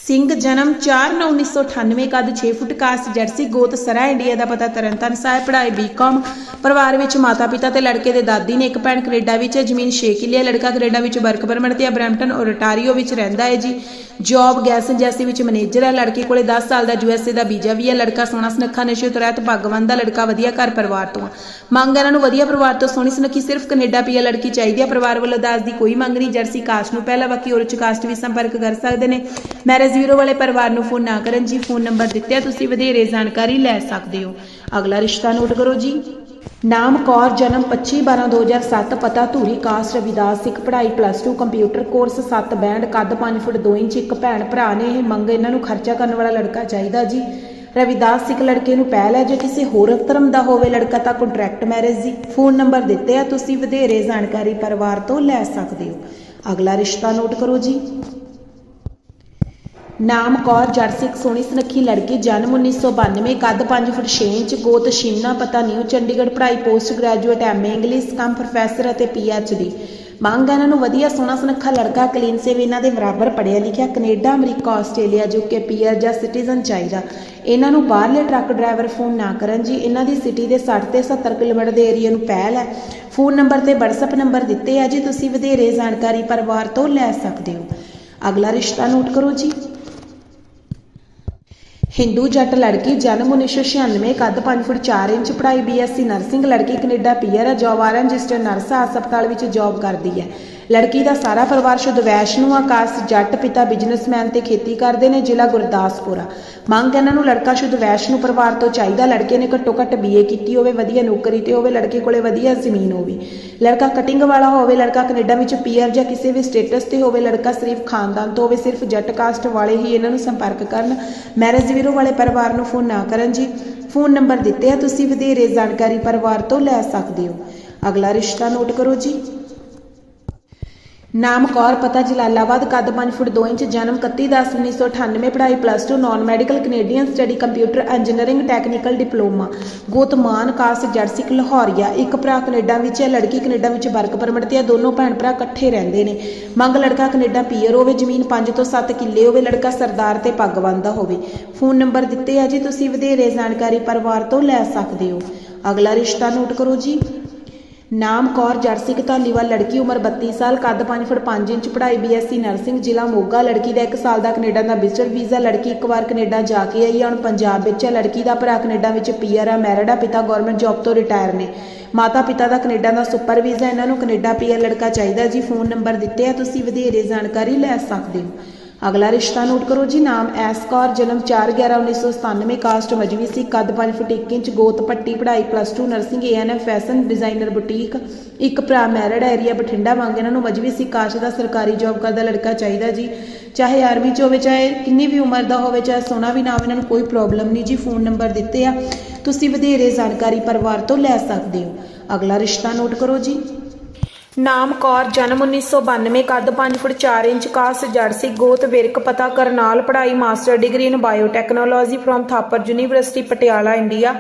ਸਿੰਘ ਜਨਮ 4/9/1998 ਕੱਦ 6 ਫੁੱਟ ਕਾਸਟ, ਜਰਸੀ, ਗੋਤ, ਸਰਾ, ਇੰਡੀਆ ਦਾ ਪਤਾ ਤਰਨਤਨ ਸਾਹਿਬ, ਪੜ੍ਹਾਈ ਬੀਕਾਮ ਪਰਿਵਾਰ ਵਿੱਚ ਮਾਤਾ ਪਿਤਾ ਤੇ ਲੜਕੇ ਦੇ ਦਾਦੀ ਨੇ ਇੱਕ ਭੈਣ ਕੈਨੇਡਾ ਵਿੱਚ ਹੈ, ਜ਼ਮੀਨ 6 ਕਿੱਲੇ ਲੜਕਾ ਕੈਨੇਡਾ ਵਿੱਚ ਵਰਕ ਪਰਮਿਟ ਤੇ ਹੈ, ਬਰੈਂਪਟਨ ਓਨਟਾਰੀਓ ਵਿੱਚ ਰਹਿੰਦਾ ਹੈ ਜੀ ਜੌਬ ਗੈਸ ਏਜੰਸੀ ਵਿੱਚ ਮੈਨੇਜਰ ਹੈ, ਲੜਕੇ ਕੋਲੇ 10 ਸਾਲ ਦਾ ਯੂਐਸਏ ਦਾ ਵੀਜ਼ਾ ਵੀ ਹੈ, ਲੜਕਾ ਸੋਹਣਾ ਸੁਨੱਖਾ, ਨਸ਼ੇ ਤੋਂ ਰਹਿਤ, ਭਗਵਾਨ ਦਾ ਲੜਕਾ, ਵਧੀਆ ਘਰ ਪਰਿਵਾਰ ਤੋਂ ਆ। ਮੰਗ ਇਹਨਾਂ ਨੂੰ ਵਧੀਆ ਪਰਿਵਾਰ ਤੋਂ ਸੋਹਣੀ ਸੁਨੱਖੀ, ਸਿਰਫ ਕੈਨੇਡਾ ਪੀਆ ਲੜਕੀ ਚਾਹੀਦੀ ਹੈ, ਪਰਿਵਾਰ ਵੱਲੋਂ ਦਾਸ ਦੀ ਕੋਈ ਮੰਗ ਨਹੀਂ, ਜਰਸੀ ਕਾਸਟ ਨੂੰ ਪਹਿਲਾਂ ਬਾਕੀ ਹੋਰ ਕਾਸਟ ਵੀ ਸੰਪਰਕ ਕਰ ਸਕਦੇ ਨੇ ਮੈਰਿਜ ਜ਼ੀਰੋ ਵਾਲੇ ਪਰਿਵਾਰ ਨੂੰ ਫੋਨ ਨਾ ਕਰਨ ਜੀ, ਫੋਨ ਨੰਬਰ ਦਿੱਤੇ ਤੁਸੀਂ ਵਧੇਰੇ ਜਾਣਕਾਰੀ ਲੈ ਸਕਦੇ ਹੋ। ਅਗਲਾ ਰਿਸ਼ਤਾ ਨੋਟ ਕਰੋ ਜੀ। ਨਾਮ ਕੌਰ, ਜਨਮ 25/12/2007 ਪਤਾ ਧੂਰੀ ਕਾਸਟ ਰਵਿਦਾਸ, ਸਿੱਖ ਪੜ੍ਹਾਈ ਪਲੱਸ 2 ਕੰਪਿਊਟਰ ਕੋਰਸ 7 ਬੈਂਡ ਕੱਦ 5 ਫੁੱਟ 2 ਇੰਚ, ਇੱਕ ਭੈਣ ਭਰਾ ਨੇ, ਇਹ ਮੰਗ ਇਹਨਾਂ ਨੂੰ ਖਰਚਾ ਕਰਨ ਵਾਲਾ ਲੜਕਾ ਚਾਹੀਦਾ ਜੀ। ਰਵਿਦਾਸ, ਸਿੱਖ ਲੜਕੇ ਨੂੰ ਪਹਿਲ ਹੈ, ਜੇ ਕਿਸੇ ਹੋਰ ਧਰਮ ਦਾ ਹੋਵੇ ਲੜਕਾ ਤਾਂ ਕੰਟਰੈਕਟ ਮੈਰਿਜ ਜੀ। ਫੋਨ ਨੰਬਰ ਦਿੱਤੇ ਆ, ਤੁਸੀਂ ਵਧੇਰੇ ਜਾਣਕਾਰੀ ਪਰਿਵਾਰ ਤੋਂ ਲੈ ਸਕਦੇ ਹੋ। ਅਗਲਾ ਰਿਸ਼ਤਾ ਨੋਟ ਕਰੋ ਜੀ। ਨਾਮ ਕੌਰ ਜਰਸਿਕ ਸੋਹਣੀ ਸੁਨੱਖੀ ਲੜਕੀ, ਜਨਮ 1992 ਕੱਦ 5 ਫੁੱਟ 6 ਇੰਚ, ਗੋਤ ਸ਼ਿਮਨਾ ਪਤਾ ਨਿਊ ਚੰਡੀਗੜ੍ਹ ਪੜ੍ਹਾਈ post graduate MA English cum professor ਅਤੇ ਪੀਐਚਡੀ ਮੰਗ ਹੈ ਇਹਨਾਂ ਨੂੰ ਵਧੀਆ ਸੋਹਣਾ ਸੁਨੱਖਾ ਲੜਕਾ, ਕਲੀਨ ਸੇਵ ਇਹਨਾਂ ਦੇ ਬਰਾਬਰ ਪੜ੍ਹਿਆ ਲਿਖਿਆ, ਕੈਨੇਡਾ, ਅਮਰੀਕਾ, ਆਸਟ੍ਰੇਲੀਆ ਜੋ ਕਿ ਪੀਆਰ ਜਾਂ ਸਿਟੀਜ਼ਨ ਚਾਹੀਦਾ। ਇਹਨਾਂ ਨੂੰ ਬਾਹਰਲੇ ਟਰੱਕ ਡਰਾਈਵਰ ਫੋਨ ਨਾ ਕਰਨ ਜੀ, ਇਹਨਾਂ ਦੀ ਸਿਟੀ ਦੇ 60 ਤੇ 70 ਕਿਲੋਮੀਟਰ ਦੇ ਏਰੀਆ ਨੂੰ ਪਹਿਲ ਹੈ। ਫੋਨ ਨੰਬਰ ਤੇ WhatsApp ਨੰਬਰ ਦਿੱਤੇ ਆ ਜੀ, ਤੁਸੀਂ ਵਧੇਰੇ ਜਾਣਕਾਰੀ ਪਰਿਵਾਰ ਤੋਂ ਲੈ ਸਕਦੇ ਹੋ। ਅਗਲਾ ਰਿਸ਼ਤਾ ਨੋਟ ਕਰੋ ਜੀ। ਹਿੰਦੂ ਜੱਟ ਲੜਕੀ ਜਨਮ 1996 ਕੱਦ 5 ਫੁੱਟ 4 ਇੰਚ, ਪੜ੍ਹਾਈ ਬੀਐਸਸੀ ਨਰਸਿੰਗ, ਲੜਕੀ ਕੈਨੇਡਾ ਪੀਆਰ ਹੈ, ਜੌਬ ਆਰਨ ਰਜਿਸਟਰ ਨਰਸ ਹਸਪਤਾਲ ਵਿੱਚ ਜੌਬ ਕਰਦੀ ਹੈ। ਲੜਕੀ ਦਾ ਸਾਰਾ ਪਰਿਵਾਰ ਸ਼ੁੱਧ ਵੈਸ਼ਨੂ ਆਕਾਸ਼ ਜੱਟ ਪਿਤਾ ਬਿਜ਼ਨਸਮੈਨ ਤੇ ਖੇਤੀ ਕਰਦੇ ਨੇ ਜ਼ਿਲ੍ਹਾ ਗੁਰਦਾਸਪੁਰਾ। ਮੰਗ ਇਹਨਾਂ ਨੂੰ ਲੜਕਾ ਸ਼ੁੱਧ ਵੈਸ਼ਨੂ ਪਰਿਵਾਰ ਤੋਂ ਚਾਹੀਦਾ, ਲੜਕੇ ਨੇ ਘੱਟੋ ਘੱਟ ਬੀਏ ਕੀਤੀ ਹੋਵੇ, ਵਧੀਆ ਨੌਕਰੀ ਤੇ ਹੋਵੇ, ਲੜਕੇ ਕੋਲੇ ਵਧੀਆ ਜ਼ਮੀਨ ਹੋਵੇ। ਲੜਕਾ ਕਟਿੰਗ ਵਾਲਾ ਹੋਵੇ, ਲੜਕਾ ਕੈਨੇਡਾ ਵਿੱਚ ਪੀਆਰ ਜਾਂ ਕਿਸੇ ਵੀ ਸਟੇਟਸ ਤੇ ਹੋਵੇ, ਲੜਕਾ ਸਿਰਫ ਖਾਨਦਾਨ ਤੋਂ ਹੋਵੇ, ਸਿਰਫ ਜੱਟ ਕਾਸਟ ਵਾਲੇ ਹੀ ਇਹਨਾਂ ਨੂੰ ਸੰਪਰਕ ਕਰਨ। ਮੈਰਿਜ ਵੀਰੋ ਵਾਲੇ ਪਰਿਵਾਰ ਨੂੰ ਫੋਨ ਨਾ ਕਰਨ ਜੀ। ਫੋਨ ਨੰਬਰ ਦਿੱਤੇ ਆ, ਤੁਸੀਂ ਵਧੇਰੇ ਜਾਣਕਾਰੀ ਪਰਿਵਾਰ ਤੋਂ ਲੈ ਸਕਦੇ ਹੋ। ਅਗਲਾ ਰਿਸ਼ਤਾ ਨੋਟ ਕਰੋ ਜੀ। ਨਾਮ ਕੌਰ, ਪਤਾ ਜਲਾਲਾਬਾਦ ਕੱਦ 5 ਫੁੱਟ 2 ਇੰਚ, ਜਨਮ 31/10/1998 ਪੜ੍ਹਾਈ plus 2 non medical Canadian study computer engineering technical diploma ਗੋਤਮਾਨ caste ਜਰਸਿਕ ਲਾਹੌਰੀਆ, ਇੱਕ ਭਰਾ ਕੈਨੇਡਾ ਵਿੱਚ ਹੈ, ਲੜਕੀ ਕੈਨੇਡਾ ਵਿੱਚ ਵਰਕ ਪਰਮਿਟ ਤੇ ਹੈ, ਦੋਨੋਂ ਭੈਣ ਭਰਾ ਇਕੱਠੇ ਰਹਿੰਦੇ ਨੇ। ਮੰਗ ਲੜਕਾ ਕੈਨੇਡਾ ਪੀਅਰ ਹੋਵੇ, ਜ਼ਮੀਨ 5 ਤੋਂ 7 ਕਿੱਲੇ ਹੋਵੇ, ਲੜਕਾ ਸਰਦਾਰ ਤੇ ਪੱਗ ਬੰਨਦਾ ਹੋਵੇ। ਫੋਨ ਨੰਬਰ ਦਿੱਤੇ ਆ ਜੀ, ਤੁਸੀਂ ਵਧੇਰੇ ਜਾਣਕਾਰੀ ਪਰਿਵਾਰ ਤੋਂ ਲੈ ਸਕਦੇ ਹੋ। ਅਗਲਾ ਰਿਸ਼ਤਾ ਨੋਟ ਕਰੋ ਜੀ। ਨਾਮ ਕੌਰ ਜਰਸੀ ਧਾਲੀਵਾਲ ਲੜਕੀ ਉਮਰ 32 ਸਾਲ, ਕੱਦ 5 ਫੁੱਟ 5 ਇੰਚ, ਪੜ੍ਹਾਈ ਬੀਐਸਸੀ ਨਰਸਿੰਗ ਜ਼ਿਲ੍ਹਾ ਮੋਗਾ। ਲੜਕੀ ਦਾ 1 ਸਾਲ ਦਾ ਕੈਨੇਡਾ ਦਾ ਵਿਜ਼ਟਰ ਵੀਜ਼ਾ। ਲੜਕੀ ਇੱਕ ਵਾਰ ਕੈਨੇਡਾ ਜਾ ਕੇ ਆਈ ਹੈ। ਹੁਣ ਪੰਜਾਬ ਵਿੱਚ ਹੈ। ਲੜਕੀ ਦਾ ਭਰਾ ਕੈਨੇਡਾ ਵਿੱਚ ਪੀਆਰ ਹੈ। ਮੈਰਿਡ ਹੈ ਪਿਤਾ ਗਵਰਨਮੈਂਟ ਜੌਬ ਤੋਂ ਰਿਟਾਇਰ ਨੇ। ਮਾਤਾ ਪਿਤਾ ਦਾ ਕੈਨੇਡਾ ਦਾ ਸੁਪਰ ਵੀਜ਼ਾ। ਇਹਨਾਂ ਨੂੰ ਕੈਨੇਡਾ ਪੀਆਰ ਲੜਕਾ ਚਾਹੀਦਾ ਜੀ ਫੋਨ ਨੰਬਰ ਦਿੱਤੇ ਆ। ਤੁਸੀਂ ਵਧੇਰੇ ਜਾਣਕਾਰੀ ਲੈ ਸਕਦੇ ਹੋ। ਅਗਲਾ ਰਿਸ਼ਤਾ ਨੋਟ ਕਰੋ ਜੀ, ਨਾਮ ਐਸ ਕੌਰ, ਜਨਮ 4/11/1997 ਕਾਸਟ ਮਜਵੀ ਸੀ, ਕੱਦ 5 ਫੁੱਟ 1 ਇੰਚ, ਗੋਤ ਪੱਟੀ, ਪੜ੍ਹਾਈ plus 2 nursing ANF fashion designer boutique ਇੱਕ ਭਰਾ ਮੈਰਿਡ ਏਰੀਆ ਬਠਿੰਡਾ ਵਾਂਗ, ਇਹਨਾਂ ਨੂੰ ਮਜਵੀ ਸੀ, ਕਾਸਟ ਦਾ ਸਰਕਾਰੀ ਜੌਬ ਕਰਦਾ ਲੜਕਾ ਚਾਹੀਦਾ ਜੀ, ਚਾਹੇ ਆਰਮੀ ਚ ਹੋਵੇ, ਚਾਹੇ ਕਿੰਨੀ ਵੀ ਉਮਰ ਦਾ ਹੋਵੇ, ਚਾਹੇ ਸੋਨਾ ਵੀ ਨਾ ਹੋਵੇ ਇਹਨਾਂ ਨੂੰ ਕੋਈ ਪ੍ਰੋਬਲਮ ਨਹੀਂ ਜੀ ਫੋਨ ਨੰਬਰ ਦਿੱਤੇ ਆ, ਤੁਸੀਂ ਵਧੇਰੇ ਜਾਣਕਾਰੀ ਪਰਿਵਾਰ ਤੋਂ ਲੈ ਸਕਦੇ ਹੋ। ਅਗਲਾ ਰਿਸ਼ਤਾ ਨੋਟ ਕਰੋ ਜੀ। ਨਾਮ ਕੌਰ ਜਨਮ 1992 ਕੱਦ 5 ਫੁੱਟ 4 ਇੰਚ ਕਾਸ ਜਰਸੀ ਗੋਤ ਵਿਰਕ ਪਤਾ ਕਰਨਾਲ ਪੜ੍ਹਾਈ master degree in biotechnology from Thapar university Patiala India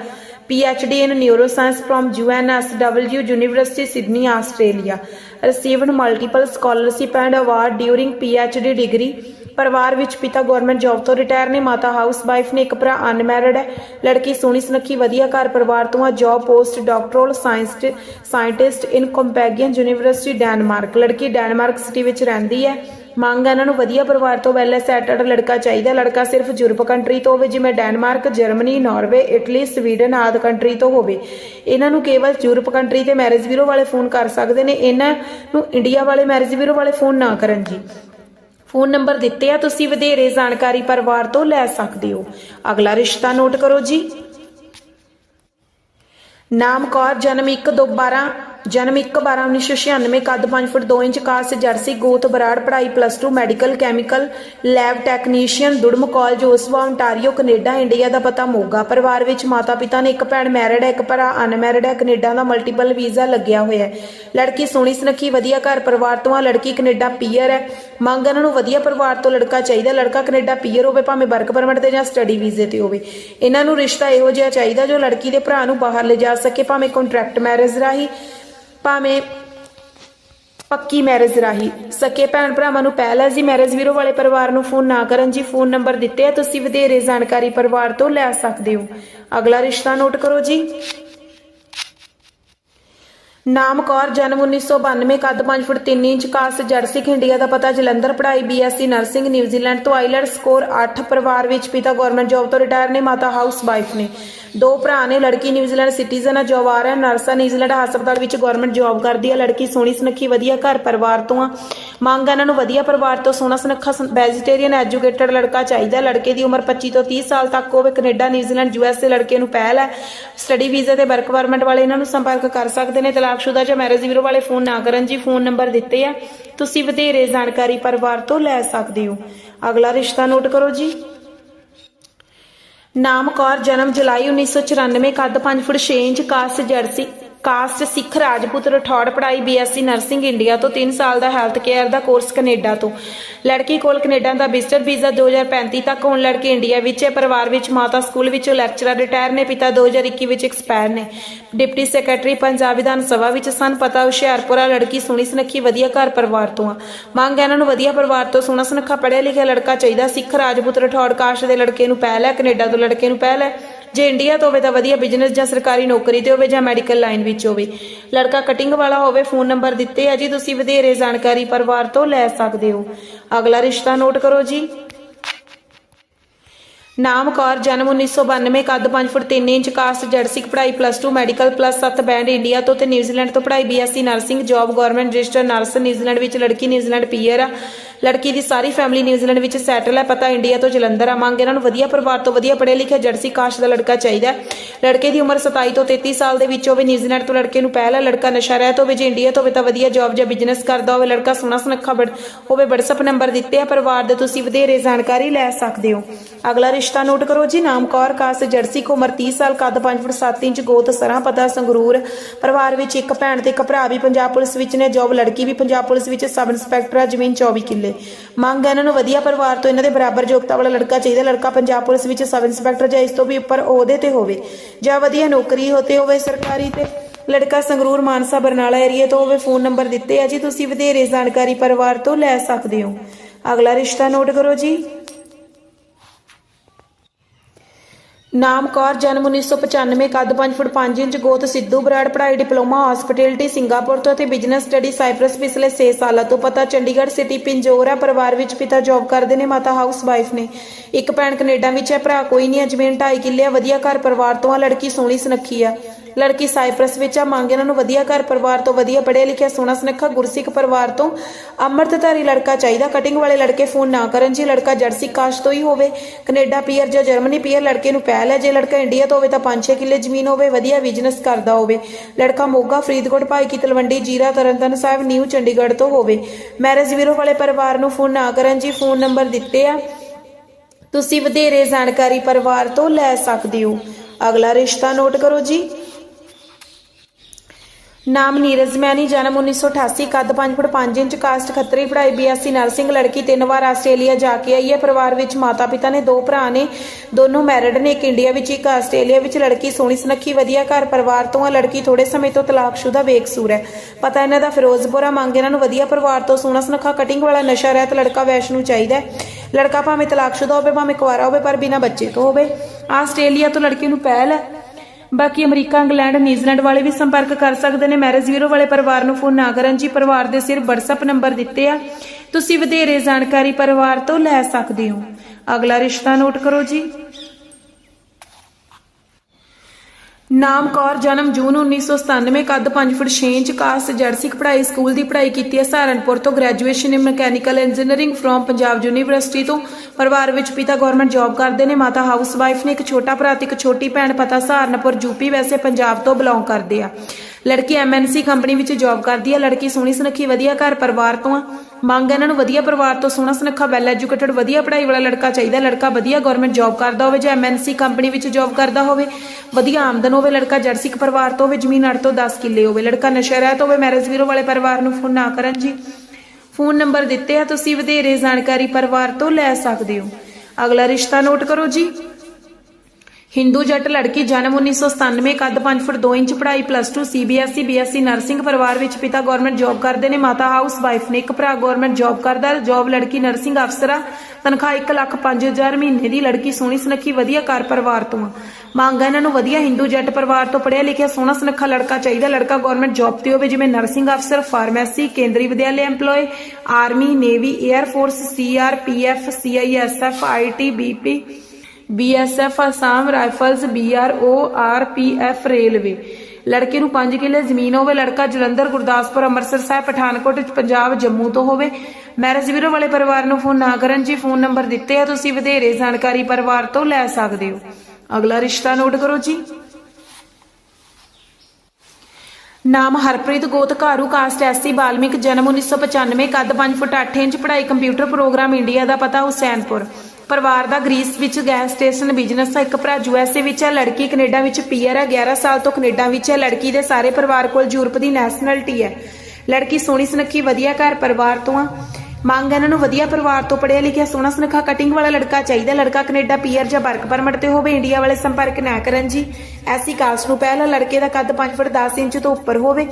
PhD in neuroscience from UNSW University Sydney Australia received multiple scholarship and award during PhD degree ਪਰਿਵਾਰ ਵਿੱਚ ਪਿਤਾ ਗਵਰਨਮੈਂਟ ਜੌਬ ਤੋਂ ਰਿਟਾਇਰ ਨੇ, ਮਾਤਾ ਹਾਊਸ ਵਾਈਫ ਨੇ, ਇੱਕ ਭਰਾ ਅਨਮੈਰਿਡ ਹੈ। ਲੜਕੀ ਸੋਹਣੀ ਸੁਨੱਖੀ, ਵਧੀਆ ਘਰ ਪਰਿਵਾਰ ਤੋਂ ਆ, job post doctoral science scientist in ਕੰਪੈਗੀਅਨ university, Denmark. ਲੜਕੀ ਡੈਨਮਾਰਕ ਸਿਟੀ ਵਿੱਚ ਰਹਿੰਦੀ ਹੈ। ਮੰਗ ਇਹਨਾਂ ਨੂੰ ਵਧੀਆ ਪਰਿਵਾਰ ਤੋਂ ਵੈਲ ਸੈਟਲਡ ਲੜਕਾ ਚਾਹੀਦਾ। ਲੜਕਾ ਸਿਰਫ ਯੂਰਪ ਕੰਟਰੀ ਤੋਂ ਹੋਵੇ, ਜਿਵੇਂ Denmark, Germany, Norway, Italy, Sweden ਆਦਿ ਕੰਟਰੀ ਤੋਂ ਹੋਵੇ। ਇਹਨਾਂ ਨੂੰ ਕੇਵਲ ਯੂਰਪ ਕੰਟਰੀ ਤੇ ਮੈਰਿਜ ਬਿਊਰੋ ਵਾਲੇ ਫੋਨ ਕਰ ਸਕਦੇ ਨੇ। ਇਹਨਾਂ ਨੂੰ ਇੰਡੀਆ ਵਾਲੇ ਮੈਰਿਜ ਬਿਊਰੋ ਵਾਲੇ ਫੋਨ ਨਾ ਕਰਨ ਜੀ। ਫੋਨ ਨੰਬਰ ਦਿੱਤੇ ਆ, ਤੁਸੀਂ ਵਧੇਰੇ ਜਾਣਕਾਰੀ ਪਰਿਵਾਰ ਤੋਂ ਲੈ ਸਕਦੇ ਹੋ। ਅਗਲਾ ਰਿਸ਼ਤਾ ਨੋਟ ਕਰੋ ਜੀ। ਨਾਮ ਕੌਰ, ਜਨਮ 1 2 12 ਜਨਮ 1 12 1996 ਕੱਦ 5 ਫੁੱਟ 2 ਇੰਚ, ਕਾਸ, ਜਰਸੀ, ਗੋਤ, ਬਰਾੜ, ਪੜ੍ਹਾਈ plus 2 medical chemical lab technician Durham college Oshawa Ontario Canada, India ਦਾ ਪਤਾ ਮੋਗਾ ਪਰਿਵਾਰ ਵਿੱਚ ਮਾਤਾ ਪਿਤਾ ਨੇ ਇੱਕ ਭੈਣ ਮੈਰਿਡ ਹੈ, ਇੱਕ ਭਰਾ ਅਨਮੈਰਿਡ ਹੈ, ਕੈਨੇਡਾ ਦਾ ਮਲਟੀਪਲ ਵੀਜ਼ਾ ਲੱਗਿਆ ਹੋਇਆ ਹੈ। ਲੜਕੀ ਸੋਹਣੀ ਸੁਨੱਖੀ, ਵਧੀਆ ਘਰ ਪਰਿਵਾਰ ਤੋਂ ਆ, ਲੜਕੀ ਕੈਨੇਡਾ ਪੀਅਰ ਹੈ। ਮੰਗ ਇਹਨਾਂ ਨੂੰ ਵਧੀਆ ਪਰਿਵਾਰ ਤੋਂ ਲੜਕਾ ਚਾਹੀਦਾ, ਲੜਕਾ ਕੈਨੇਡਾ ਪੀਅਰ ਹੋਵੇ, ਭਾਵੇਂ ਵਰਕ ਪਰਮਿਟ ਤੇ ਜਾਂ ਸਟੱਡੀ ਵੀਜ਼ੇ ਤੇ ਹੋਵੇ। ਇਹਨਾਂ ਨੂੰ ਰਿਸ਼ਤਾ ਇਹੋ ਜਿਹਾ ਚਾਹੀਦਾ ਜੋ ਲੜਕੀ ਦੇ ਭਰਾ ਨੂੰ ਬਾਹਰ ਲਿਜਾ ਸਕੇ, ਭਾਵੇਂ ਕੰਟਰੈਕਟ ਮੈਰਿਜ ਰਾਹੀਂ। ਭਾਵੇਂ ਪੱਕੀ ਮੈਰਿਜ ਰਾਹੀਂ ਸਕੇ ਭੈਣ ਭਰਾਵਾਂ ਨੂੰ ਪਹਿਲ ਹੈ ਜੀ ਮੈਰਿਜ ਵੀਰੋ ਵਾਲੇ ਪਰਿਵਾਰ ਨੂੰ ਫੋਨ ਨਾ ਕਰਨ ਜੀ ਫੋਨ ਨੰਬਰ ਦਿੱਤੇ ਆ, ਤੁਸੀਂ ਵਧੇਰੇ ਜਾਣਕਾਰੀ ਪਰਿਵਾਰ ਤੋਂ ਲੈ ਸਕਦੇ ਹੋ। ਅਗਲਾ ਰਿਸ਼ਤਾ ਨੋਟ ਕਰੋ ਜੀ। ਨਾਮ ਕੌਰ, ਜਨਮ 1992 ਕੱਦ 5 ਫੁੱਟ 3 ਇੰਚ ਕਾਸਟ ਜਰਸਿਕ ਇੰਡੀਆ ਦਾ ਪਤਾ, ਜਲੰਧਰ, ਪੜ੍ਹਾਈ ਬੀਐਸਸੀ ਨਰਸਿੰਗ ਨਿਊਜ਼ੀਲੈਂਡ ਤੋਂ ਆਈਲੈਂਡ ਸਕੋਰ 8 ਪਰਿਵਾਰ ਵਿੱਚ ਪਿਤਾ ਗਵਰਨਮੈਂਟ ਜੌਬ ਤੋਂ ਰਿਟਾਇਰ ਨੇ, ਮਾਤਾ ਹਾਊਸ ਵਾਈਫ ਨੇ। ਦੋ ਭਰਾ ਨੇ, ਲੜਕੀ ਨਿਊਜ਼ੀਲੈਂਡ ਸਿਟੀਜ਼ਨ ਆ, ਜੌਬ ਆ ਰਿਹਾ, ਨਰਸਾ ਨਿਊਜ਼ੀਲੈਂਡ ਹਸਪਤਾਲ ਵਿੱਚ ਗਵਰਨਮੈਂਟ ਜੌਬ ਕਰਦੀ ਆ, ਲੜਕੀ ਸੋਹਣੀ ਸੁਨੱਖੀ, ਵਧੀਆ ਘਰ ਪਰਿਵਾਰ ਤੋਂ ਆ। ਮੰਗ ਇਹਨਾਂ ਨੂੰ ਵਧੀਆ ਪਰਿਵਾਰ ਤੋਂ, ਸੋਹਣਾ ਸੁਨੱਖਾ ਵੈਜੀਟੇਰੀਅਨ, ਐਜੂਕੇਟਡ ਲੜਕਾ ਚਾਹੀਦਾ, ਲੜਕੇ ਦੀ ਉਮਰ 25 ਤੋਂ 30 ਸਾਲ ਤੱਕ ਹੋਵੇ, ਕੈਨੇਡਾ ਨਿਊਜ਼ੀਲੈਂਡ ਯੂਐਸ ਦੇ ਲੜਕੇ ਨੂੰ ਪਹਿਲ ਹੈ। ਸਟੱਡੀ ਵੀਜ਼ੇ ਤੇ ਵਰਕ ਪਰਮਿਟ ਵਾਲੇ ਇਹਨਾਂ ਨੂੰ ਸੰਪਰਕ ਕਰ ਸਕਦੇ ਨੇ ਤਲਾਕਸ਼ੁਦਾ ਜਾਂ ਮੈਰਿਜ ਵੀਰੋ ਵਾਲੇ ਫੋਨ ਨਾ ਕਰਨ ਜੀ, ਫੋਨ ਨੰਬਰ ਦਿੱਤੇ ਆ। ਤੁਸੀਂ ਵਧੇਰੇ ਜਾਣਕਾਰੀ ਪਰਿਵਾਰ ਤੋਂ ਲੈ ਸਕਦੇ ਹੋ। ਅਗਲਾ ਰਿਸ਼ਤਾ ਨੋਟ ਕਰੋ ਜੀ। ਨਾਮ ਕੌਰ ਜਨਮ ਜੁਲਾਈ 1994 ਕੱਦ 5 ਫੁੱਟ 6 ਇੰਚ ਕਾਸਟ ਜਰਸੀ ਕਾਸਟ ਸਿੱਖ ਰਾਜਪੂਤ ਰਠੌੜ ਪੜ੍ਹਾਈ ਬੀਐਸਸੀ ਨਰਸਿੰਗ ਇੰਡੀਆ ਤੋਂ 3 ਸਾਲ ਦਾ ਹੈਲਥ ਕੇਅਰ ਦਾ ਕੋਰਸ ਕੈਨੇਡਾ ਤੋਂ। ਲੜਕੀ ਕੋਲ ਕੈਨੇਡਾ ਦਾ ਵਿਜ਼ਟਰ ਵੀਜ਼ਾ 2035 ਤੱਕ, ਹੁਣ ਲੜਕੀ ਇੰਡੀਆ ਵਿੱਚ ਹੈ। ਪਰਿਵਾਰ ਵਿੱਚ ਮਾਤਾ ਸਕੂਲ ਵਿੱਚੋਂ ਲੈਕਚਰਰ ਰਿਟਾਇਰ ਨੇ, ਪਿਤਾ 2021 ਵਿੱਚ ਐਕਸਪਾਇਰ ਨੇ। ਡਿਪਟੀ ਸੈਕਟਰੀ ਪੰਜਾਬ ਵਿਧਾਨ ਸਭਾ ਵਿੱਚ ਸਨ। ਪਤਾ, ਹੁਸ਼ਿਆਰਪੁਰਾ ਲੜਕੀ ਸੋਹਣੀ ਸੁਨੱਖੀ ਵਧੀਆ ਘਰ ਪਰਿਵਾਰ ਤੋਂ ਆ। ਮੰਗ ਇਹਨਾਂ ਨੂੰ ਵਧੀਆ ਪਰਿਵਾਰ ਤੋਂ ਸੋਹਣਾ ਸੁਨੱਖਾ ਪੜ੍ਹਿਆ ਲਿਖਿਆ ਲੜਕਾ ਚਾਹੀਦਾ। ਸਿੱਖ ਰਾਜਪੂਤ ਰਠੌੜ ਕਾਸ਼ ਦੇ ਲੜਕੇ ਨੂੰ ਪਹਿਲ ਹੈ, ਕੈਨੇਡਾ ਤੋਂ ਲੜਕੇ ਨੂੰ ਪਹਿਲ ਹੈ। ਜੇ ਇੰਡੀਆ ਤੋਂ ਹੋਵੇ ਤਾਂ ਵਧੀਆ ਬਿਜ਼ਨਸ ਜਾਂ ਸਰਕਾਰੀ ਨੌਕਰੀ ਤੇ ਹੋਵੇ ਜਾਂ ਮੈਡੀਕਲ ਲਾਈਨ ਵਿੱਚ ਹੋਵੇ। ਲੜਕਾ ਕਟਿੰਗ ਵਾਲਾ ਹੋਵੇ ਫੋਨ ਨੰਬਰ ਦਿੱਤੇ ਆ ਜੀ, ਤੁਸੀਂ ਵਧੇਰੇ ਜਾਣਕਾਰੀ ਪਰਿਵਾਰ ਤੋਂ ਲੈ ਸਕਦੇ ਹੋ। ਅਗਲਾ ਰਿਸ਼ਤਾ ਨੋਟ ਕਰੋ ਜੀ। ਨਾਮ ਕੌਰ, ਜਨਮ 1992 ਕੱਦ 5 ਫੁੱਟ 3 ਇੰਚ, ਕਾਸਟ ਜਰਸਿਕ ਪੜ੍ਹਾਈ plus 2 medical plus 7 band India ਤੋਂ ਤੇ ਨਿਊਜ਼ੀਲੈਂਡ ਤੋਂ ਪੜ੍ਹਾਈ BSc nursing job government register nurse New Zealand ਵਿੱਚ ਲੜਕੀ ਨਿਊਜ਼ੀਲੈਂਡ ਪੀਅਰ ਆ। ਲੜਕੀ ਦੀ ਸਾਰੀ ਫੈਮਿਲੀ ਨਿਊਜ਼ੀਲੈਂਡ ਵਿੱਚ ਸੈਟਲ ਹੈ, ਪਤਾ ਇੰਡੀਆ ਤੋਂ ਜਲੰਧਰ ਆ, ਮੰਗ ਇਹਨਾਂ ਨੂੰ ਵਧੀਆ ਪਰਿਵਾਰ ਤੋਂ ਵਧੀਆ ਪੜ੍ਹਿਆ ਲਿਖਿਆ ਜਰਸੀ ਕਾਸ਼ ਦਾ ਲੜਕਾ ਚਾਹੀਦਾ ਲੜਕੇ ਦੀ ਉਮਰ 27 ਤੋਂ 33 ਸਾਲ ਦੇ ਵਿੱਚ ਹੋਵੇ ਨਿਊਜ਼ੀਲੈਂਡ ਤੋਂ ਲੜਕੇ ਨੂੰ ਪਹਿਲਾ ਲੜਕਾ ਨਸ਼ਾ ਰਹਿਤ ਹੋਵੇ, ਜੇ ਇੰਡੀਆ ਤੋਂ ਹੋਵੇ ਤਾਂ ਵਧੀਆ ਜੌਬ ਜਾਂ ਬਿਜ਼ਨਸ ਕਰਦਾ ਹੋਵੇ, ਲੜਕਾ ਸੋਹਣਾ ਸੁਨੱਖਾ ਬੜ ਹੋਵੇ, WhatsApp ਨੰਬਰ ਦਿੱਤੇ ਆ ਪਰਿਵਾਰ ਦੇ, ਤੁਸੀਂ ਵਧੇਰੇ ਜਾਣਕਾਰੀ ਲੈ ਸਕਦੇ ਹੋ। ਅਗਲਾ ਰਿਸ਼ਤਾ ਨੋਟ ਕਰੋ ਜੀ, ਨਾਮ ਕੌਰ ਕਾਸ, ਜਰਸੀ ਕੋ ਉਮਰ 30 ਸਾਲ, ਕੱਦ 5 ਫੁੱਟ 7 ਇੰਚ, ਗੋਤ ਸਰਾਂ, ਪਤਾ ਸੰਗਰੂਰ। ਪਰਿਵਾਰ ਵਿੱਚ ਇੱਕ ਭੈਣ ਤੇ ਇੱਕ ਭਰਾ ਵੀ ਪੰਜਾਬ ਪੁਲਿਸ ਵਿੱਚ ਨੇ ਜੌਬ ਲੜਕੀ ਵੀ ਪੰਜਾਬ ਪੁਲਿਸ ਵਿੱਚ ਸਬ ਇੰਸਪੈਕਟਰ ਆ, ਜ਼ਮੀਨ 24 ਕਿੱਲੇ। ਮੰਗ ਹੈ ਇਹਨਾਂ ਨੂੰ ਵਧੀਆ ਪਰਿਵਾਰ ਤੋਂ ਇਹਨਾਂ ਦੇ ਬਰਾਬਰ ਯੋਗਤਾ ਵਾਲਾ ਲੜਕਾ ਚਾਹੀਦਾ, ਲੜਕਾ ਪੰਜਾਬ ਪੁਲਿਸ ਵਿੱਚ ਸਬ ਇੰਸਪੈਕਟਰ ਜਾਂ ਇਸ ਤੋਂ ਵੀ ਉੱਪਰ ਅਹੁਦੇ ਤੇ ਹੋਵੇ, ਜਾਂ ਵਧੀਆ ਨੌਕਰੀ ਹੋਤੇ ਹੋਵੇ ਸਰਕਾਰੀ ਤੇ ਲੜਕਾ ਸੰਗਰੂਰ ਮਾਨਸਾ ਬਰਨਾਲਾ ਏਰੀਏ ਤੋਂ ਹੋਵੇ ਫੋਨ ਨੰਬਰ ਦਿੱਤੇ ਆ ਜੀ, ਤੁਸੀਂ ਵਧੇਰੇ ਜਾਣਕਾਰੀ ਪਰਿਵਾਰ ਤੋਂ ਲੈ ਸਕਦੇ ਹੋ। ਅਗਲਾ ਰਿਸ਼ਤਾ ਨੋਟ ਕਰੋ ਜੀ। ਨਾਮ ਕੌਰ, ਜਨਮ 1995 ਕੱਦ 5 ਫੁੱਟ 5 ਇੰਚ, ਗੋਤ ਸਿੱਧੂ ਬਰਾੜ, ਪੜ੍ਹਾਈ ਡਿਪਲੋਮਾ ਹਸਪਿਟੈਲਿਟੀ ਸਿੰਗਾਪੁਰ ਤੋਂ ਅਤੇ ਬਿਜ਼ਨਸ ਸਟੱਡੀ ਸਾਈਪ੍ਰਸ ਪਿਛਲੇ 6 ਸਾਲਾਂ ਤੋਂ ਪਤਾ, ਚੰਡੀਗੜ੍ਹ ਸਿਟੀ ਪਿੰਜੋਰਾ ਪਰਿਵਾਰ ਵਿੱਚ ਪਿਤਾ ਜੌਬ ਕਰਦੇ ਨੇ, ਮਾਤਾ ਹਾਊਸ ਵਾਈਫ ਨੇ। ਇੱਕ ਭੈਣ ਕੈਨੇਡਾ ਵਿੱਚ ਹੈ, ਭਰਾ ਕੋਈ ਨਹੀਂ ਹੈ ਜ਼ਮੀਨ 2.5 ਕਿੱਲੇ ਆ, ਵਧੀਆ ਘਰ ਪਰਿਵਾਰ ਤੋਂ ਆ, ਲੜਕੀ ਸੋਹਣੀ ਸੁਨੱਖੀ ਆ। ਲੜਕੀ ਸਾਈਪ੍ਰਸ ਵਿੱਚ ਆ, ਮੰਗ ਇਹਨਾਂ ਨੂੰ ਵਧੀਆ ਘਰ ਪਰਿਵਾਰ ਤੋਂ ਵਧੀਆ ਪੜ੍ਹਿਆ ਲਿਖਿਆ, ਸੋਹਣਾ ਸੁਨੱਖਾ, ਗੁਰਸਿੱਖ ਪਰਿਵਾਰ ਤੋਂ ਅੰਮ੍ਰਿਤਧਾਰੀ ਲੜਕਾ ਚਾਹੀਦਾ। ਕਟਿੰਗ ਵਾਲੇ ਲੜਕੇ ਫੋਨ ਨਾ ਕਰਨ, ਜੀ ਲੜਕਾ ਜਰਸੀ ਕਾਸ਼ ਤੋਂ ਹੀ ਹੋਵੇ, ਕੈਨੇਡਾ ਪੀਅਰ ਜਾਂ ਜਰਮਨੀ ਪੀਅਰ, ਲੜਕੇ ਨੂੰ ਪਹਿਲ ਹੈ। ਜੇ ਲੜਕਾ ਇੰਡੀਆ ਤੋਂ ਹੋਵੇ ਤਾਂ 5-6 ਕਿੱਲੇ ਜ਼ਮੀਨ ਹੋਵੇ, ਵਧੀਆ ਬਿਜ਼ਨਸ ਕਰਦਾ ਹੋਵੇ। ਲੜਕਾ ਮੋਗਾ, ਫਰੀਦਕੋਟ ਭਾਈ ਕੀ ਤਲਵੰਡੀ, ਜੀਰਾ ਤਰਨਤਨ ਸਾਹਿਬ, ਨਿਊ ਚੰਡੀਗੜ੍ਹ ਤੋਂ ਹੋਵੇ। ਮੈਰਿਜ ਵੀਰੋ ਵਾਲੇ ਪਰਿਵਾਰ ਨੂੰ ਫੋਨ ਨਾ ਕਰਨ ਜੀ, ਫੋਨ ਨੰਬਰ ਦਿੱਤੇ ਆ। ਤੁਸੀਂ ਵਧੇਰੇ ਜਾਣਕਾਰੀ ਪਰਿਵਾਰ ਤੋਂ ਲੈ ਸਕਦੇ ਹੋ। ਅਗਲਾ ਰਿਸ਼ਤਾ ਨੋਟ ਕਰੋ ਜੀ। ਨਾਮ ਨੀਰਜ ਮੈਨੀ ਜਨਮ 1988 ਕੱਦ 5 ਫੁੱਟ 5 ਇੰਚ ਕਾਸਟ ਖੱਤਰੀ, ਪੜ੍ਹਾਈ ਬੀਐਸਸੀ ਨਰਸਿੰਗ, ਲੜਕੀ ਤਿੰਨ ਵਾਰ ਆਸਟ੍ਰੇਲੀਆ ਜਾ ਕੇ ਆਈ ਹੈ। ਪਰਿਵਾਰ ਵਿੱਚ ਮਾਤਾ ਪਿਤਾ ਨੇ ਦੋ ਭਰਾ ਨੇ, ਦੋਨੋਂ ਮੈਰਿਡ ਨੇ, ਇੱਕ ਇੰਡੀਆ ਵਿੱਚ, ਇੱਕ ਆਸਟ੍ਰੇਲੀਆ ਵਿੱਚ। ਲੜਕੀ ਸੋਹਣੀ ਸੁਨੱਖੀ, ਵਧੀਆ ਘਰ ਪਰਿਵਾਰ ਤੋਂ ਆ ਲੜਕੀ ਥੋੜੇ ਸਮੇਂ ਤੋਂ ਤਲਾਕਸ਼ੁਦਾ, ਬੇਕਸੂਰ ਹੈ। ਪਤਾ ਇਹਨਾਂ ਦਾ ਫਿਰੋਜ਼ਪੁਰਾ ਮੰਗ ਇਹਨਾਂ ਨੂੰ ਵਧੀਆ ਪਰਿਵਾਰ ਤੋਂ ਸੋਹਣਾ ਸੁਨੱਖਾ ਕਟਿੰਗ ਵਾਲਾ ਨਸ਼ਾ ਰਹਿਤ ਲੜਕਾ ਵੈਸ਼ਨੂ ਚਾਹੀਦਾ ਹੈ। ਲੜਕਾ ਭਾਵੇਂ ਤਲਾਕਸ਼ੁਦਾ ਹੋਵੇ, ਭਾਵੇਂ ਕੁਆਰਾ ਹੋਵੇ, ਪਰ ਬਿਨਾਂ ਬੱਚੇ ਤੋਂ ਹੋਵੇ। ਆਸਟ੍ਰੇਲੀਆ ਤੋਂ ਲੜਕੀ ਨੂੰ ਪਹਿਲ ਹੈ। ਬਾਕੀ ਅਮਰੀਕਾ, ਇੰਗਲੈਂਡ, ਨਿਊਜ਼ੀਲੈਂਡ ਵਾਲੇ ਵੀ ਸੰਪਰਕ ਕਰ ਸਕਦੇ ਨੇ। ਮੈਰਿਜ ਬਿਊਰੋ ਵਾਲੇ ਪਰਿਵਾਰ ਨੂੰ ਫੋਨ ਨਾ ਕਰਨ ਜੀ। ਪਰਿਵਾਰ ਦੇ ਸਿਰ WhatsApp ਨੰਬਰ ਦਿੱਤੇ ਆ। ਤੁਸੀਂ ਵਧੇਰੇ ਜਾਣਕਾਰੀ ਪਰਿਵਾਰ ਤੋਂ ਲੈ ਸਕਦੇ ਹੋ। ਅਗਲਾ ਰਿਸ਼ਤਾ ਨੋਟ ਕਰੋ ਜੀ। ਨਾਮ ਕੌਰ, ਜਨਮ ਜੂਨ 1997 ਕੱਦ 5 ਫੁੱਟ 6 ਇੰਚ ਕਾਸਟ ਜਰਸਿਕ ਪੜ੍ਹਾਈ ਸਕੂਲ ਦੀ ਪੜ੍ਹਾਈ ਕੀਤੀ ਹੈ। ਸਹਾਰਨਪੁਰ ਤੋਂ graduation in mechanical engineering from Punjab university ਤੋਂ। ਪਰਿਵਾਰ ਵਿੱਚ ਪਿਤਾ ਗਵਰਨਮੈਂਟ ਜੌਬ ਕਰਦੇ ਨੇ, ਮਾਤਾ ਹਾਊਸ ਵਾਈਫ ਨੇ ਇੱਕ ਛੋਟਾ ਭਰਾ ਤੇ ਇੱਕ ਛੋਟੀ ਭੈਣ, ਪਤਾ ਸਹਾਰਨਪੁਰ ਯੂਪੀ ਵੈਸੇ ਪੰਜਾਬ ਤੋਂ ਬਿਲੋਂਗ ਕਰਦੇ ਆ। ਲੜਕੀ ਐਮਐਨਸੀ ਕੰਪਨੀ ਵਿੱਚ ਜੌਬ ਕਰਦੀ ਹੈ ਲੜਕੀ ਸੋਹਣੀ ਸੁਨੱਖੀ, ਵਧੀਆ ਘਰ ਪਰਿਵਾਰ ਤੋਂ ਆ। ਮੰਗ ਇਹਨਾਂ ਨੂੰ ਵਧੀਆ ਪਰਿਵਾਰ ਤੋਂ ਸੋਹਣਾ ਸੁਨੱਖਾ ਵੈਲ ਐਜੂਕੇਟਡ ਵਧੀਆ ਪੜ੍ਹਾਈ ਵਾਲਾ ਲੜਕਾ ਚਾਹੀਦਾ, ਲੜਕਾ ਵਧੀਆ ਗਵਰਨਮੈਂਟ ਜੌਬ ਕਰਦਾ ਹੋਵੇ, ਜਾਂ ਐਮਐਨਸੀ ਕੰਪਨੀ ਵਿੱਚ ਜੌਬ ਕਰਦਾ ਹੋਵੇ, ਵਧੀਆ ਆਮਦਨ ਹੋਵੇ, ਲੜਕਾ ਜਰਸਿਕ ਪਰਿਵਾਰ ਤੋਂ ਹੋਵੇ, ਜ਼ਮੀਨ ਅੜ ਤੋਂ 10 ਕਿੱਲੇ ਹੋਵੇ, ਲੜਕਾ ਨਸ਼ਾ ਰਹਿਤ ਹੋਵੇ ਮੈਰਿਜ ਵੀਰੋ ਵਾਲੇ ਪਰਿਵਾਰ ਨੂੰ ਫੋਨ ਨਾ ਕਰਨ ਜੀ। ਫੋਨ ਨੰਬਰ ਦਿੱਤੇ ਆ, ਤੁਸੀਂ ਵਧੇਰੇ ਜਾਣਕਾਰੀ ਪਰਿਵਾਰ ਤੋਂ ਲੈ ਸਕਦੇ ਹੋ। ਅਗਲਾ ਰਿਸ਼ਤਾ ਨੋਟ ਕਰੋ ਜੀ। ਹਿੰਦੂ ਜੱਟ ਲੜਕੀ ਜਨਮ 1997 ਕੱਦ 5 ਫੁੱਟ 2 ਇੰਚ, ਪੜ੍ਹਾਈ ਪਲੱਸ 2 ਸੀਬੀਐਸਈ ਬੀਐਸਸੀ ਨਰਸਿੰਗ ਪਰਿਵਾਰ ਵਿੱਚ ਪਿਤਾ ਗਵਰਨਮੈਂਟ ਜੌਬ ਕਰਦੇ ਨੇ, ਮਾਤਾ ਹਾਊਸ ਵਾਈਫ ਨੇ ਇੱਕ ਭਰਾ ਗਵਰਨਮੈਂਟ ਜੌਬ ਕਰਦਾ ਹੈ ਜੌਬ ਲੜਕੀ ਨਰਸਿੰਗ ਅਫਸਰ ਆ। ਤਨਖਾਹ 1 ਲੱਖ 5000 ਮਹੀਨੇ ਦੀ, ਲੜਕੀ ਸੋਹਣੀ ਸੁਨੱਖੀ, ਵਧੀਆ ਘਰ ਪਰਿਵਾਰ ਤੋਂ ਆ। ਮੰਗ ਹੈ ਇਹਨਾਂ ਨੂੰ ਵਧੀਆ ਹਿੰਦੂ ਜੱਟ ਪਰਿਵਾਰ ਤੋਂ ਪੜ੍ਹਿਆ ਲਿਖਿਆ, ਸੋਹਣਾ ਸੁਨੱਖਾ ਲੜਕਾ ਚਾਹੀਦਾ, ਲੜਕਾ ਗਵਰਨਮੈਂਟ ਜੌਬ ਤੇ ਹੋਵੇ, ਜਿਵੇਂ ਨਰਸਿੰਗ ਅਫਸਰ pharmacy Kendriya Vidyalaya EMPLOYE army navy air force CRPF CISF ITBP BSF Assam rifles BRO RPF railway ਲੜਕੇ ਨੂੰ 5 ਕਿੱਲੇ ਜ਼ਮੀਨ ਹੋਵੇ, ਲੜਕਾ ਜਲੰਧਰ, ਗੁਰਦਾਸਪੁਰ, ਅੰਮ੍ਰਿਤਸਰ ਸਾਹਿਬ, ਪਠਾਨਕੋਟ ਪੰਜਾਬ, ਜੰਮੂ ਤੋਂ ਹੋਵੇ। ਮੈਰਿਜ ਬਿਊਰੋ ਵਾਲੇ ਪਰਿਵਾਰ ਨੂੰ ਫੋਨ ਨਾ ਕਰਨ ਜੀ, ਫੋਨ ਨੰਬਰ ਦਿੱਤੇ ਆ, ਤੁਸੀਂ ਵਧੇਰੇ ਜਾਣਕਾਰੀ ਪਰਿਵਾਰ ਤੋਂ ਲੈ ਸਕਦੇ ਹੋ। ਅਗਲਾ ਰਿਸ਼ਤਾ ਨੋਟ ਕਰੋ ਜੀ। ਨਾਮ ਹਰਪ੍ਰੀਤ ਗੋਤ ਘਾਰੂ, ਕਾਸਟ ਐਸਸੀ ਬਾਲਮਿਕ, ਜਨਮ 1995 ਕੱਦ 5 ਫੁੱਟ 8 ਇੰਚ, ਪੜ੍ਹਾਈ ਕੰਪਿਊਟਰ ਪ੍ਰੋਗਰਾਮ, ਇੰਡੀਆ ਦਾ ਪਤਾ, ਹੁਸੈਨਪੁਰ। ਪਰਿਵਾਰ ਦਾ ਗ੍ਰੀਸ ਵਿੱਚ ਗੈਸ ਸਟੇਸ਼ਨ ਬਿਜ਼ਨਸ ਹੈ। ਇੱਕ ਭਰਾ ਯੂਐਸਏ ਵਿੱਚ ਹੈ, ਲੜਕੀ ਕੈਨੇਡਾ ਵਿੱਚ ਪੀਆਰ ਹੈ। 11 ਸਾਲ ਤੋਂ ਕੈਨੇਡਾ ਵਿੱਚ ਹੈ। ਲੜਕੀ ਦੇ ਸਾਰੇ ਪਰਿਵਾਰ ਕੋਲ ਯੂਰਪ ਦੀ ਨੈਸ਼ਨੈਲਿਟੀ ਹੈ। ਲੜਕੀ ਸੋਹਣੀ ਸੁਨੱਖੀ, ਵਧੀਆ ਘਰ ਪਰਿਵਾਰ ਤੋਂ ਆ। ਮੰਗ ਇਹਨਾਂ ਨੂੰ ਵਧੀਆ ਪਰਿਵਾਰ ਤੋਂ ਪੜ੍ਹਿਆ ਲਿਖਿਆ, ਸੋਹਣਾ ਸੁਨੱਖਾ ਕਟਿੰਗ ਵਾਲਾ ਲੜਕਾ ਚਾਹੀਦਾ ਲੜਕਾ ਕੈਨੇਡਾ ਪੀਆਰ ਜਾਂ ਵਰਕ ਪਰਮਿਟ ਤੇ ਹੋਵੇ, ਇੰਡੀਆ ਵਾਲੇ ਸੰਪਰਕ ਨਾ ਕਰਨ ਜੀ। ਐਸੀ ਕਾਸਟ ਨੂੰ ਪਹਿਲਾਂ, ਲੜਕੇ ਦਾ ਕੱਦ 5 ਫੁੱਟ 10 ਇੰਚ ਤੋਂ ਉੱਪਰ ਹੋਵੇ।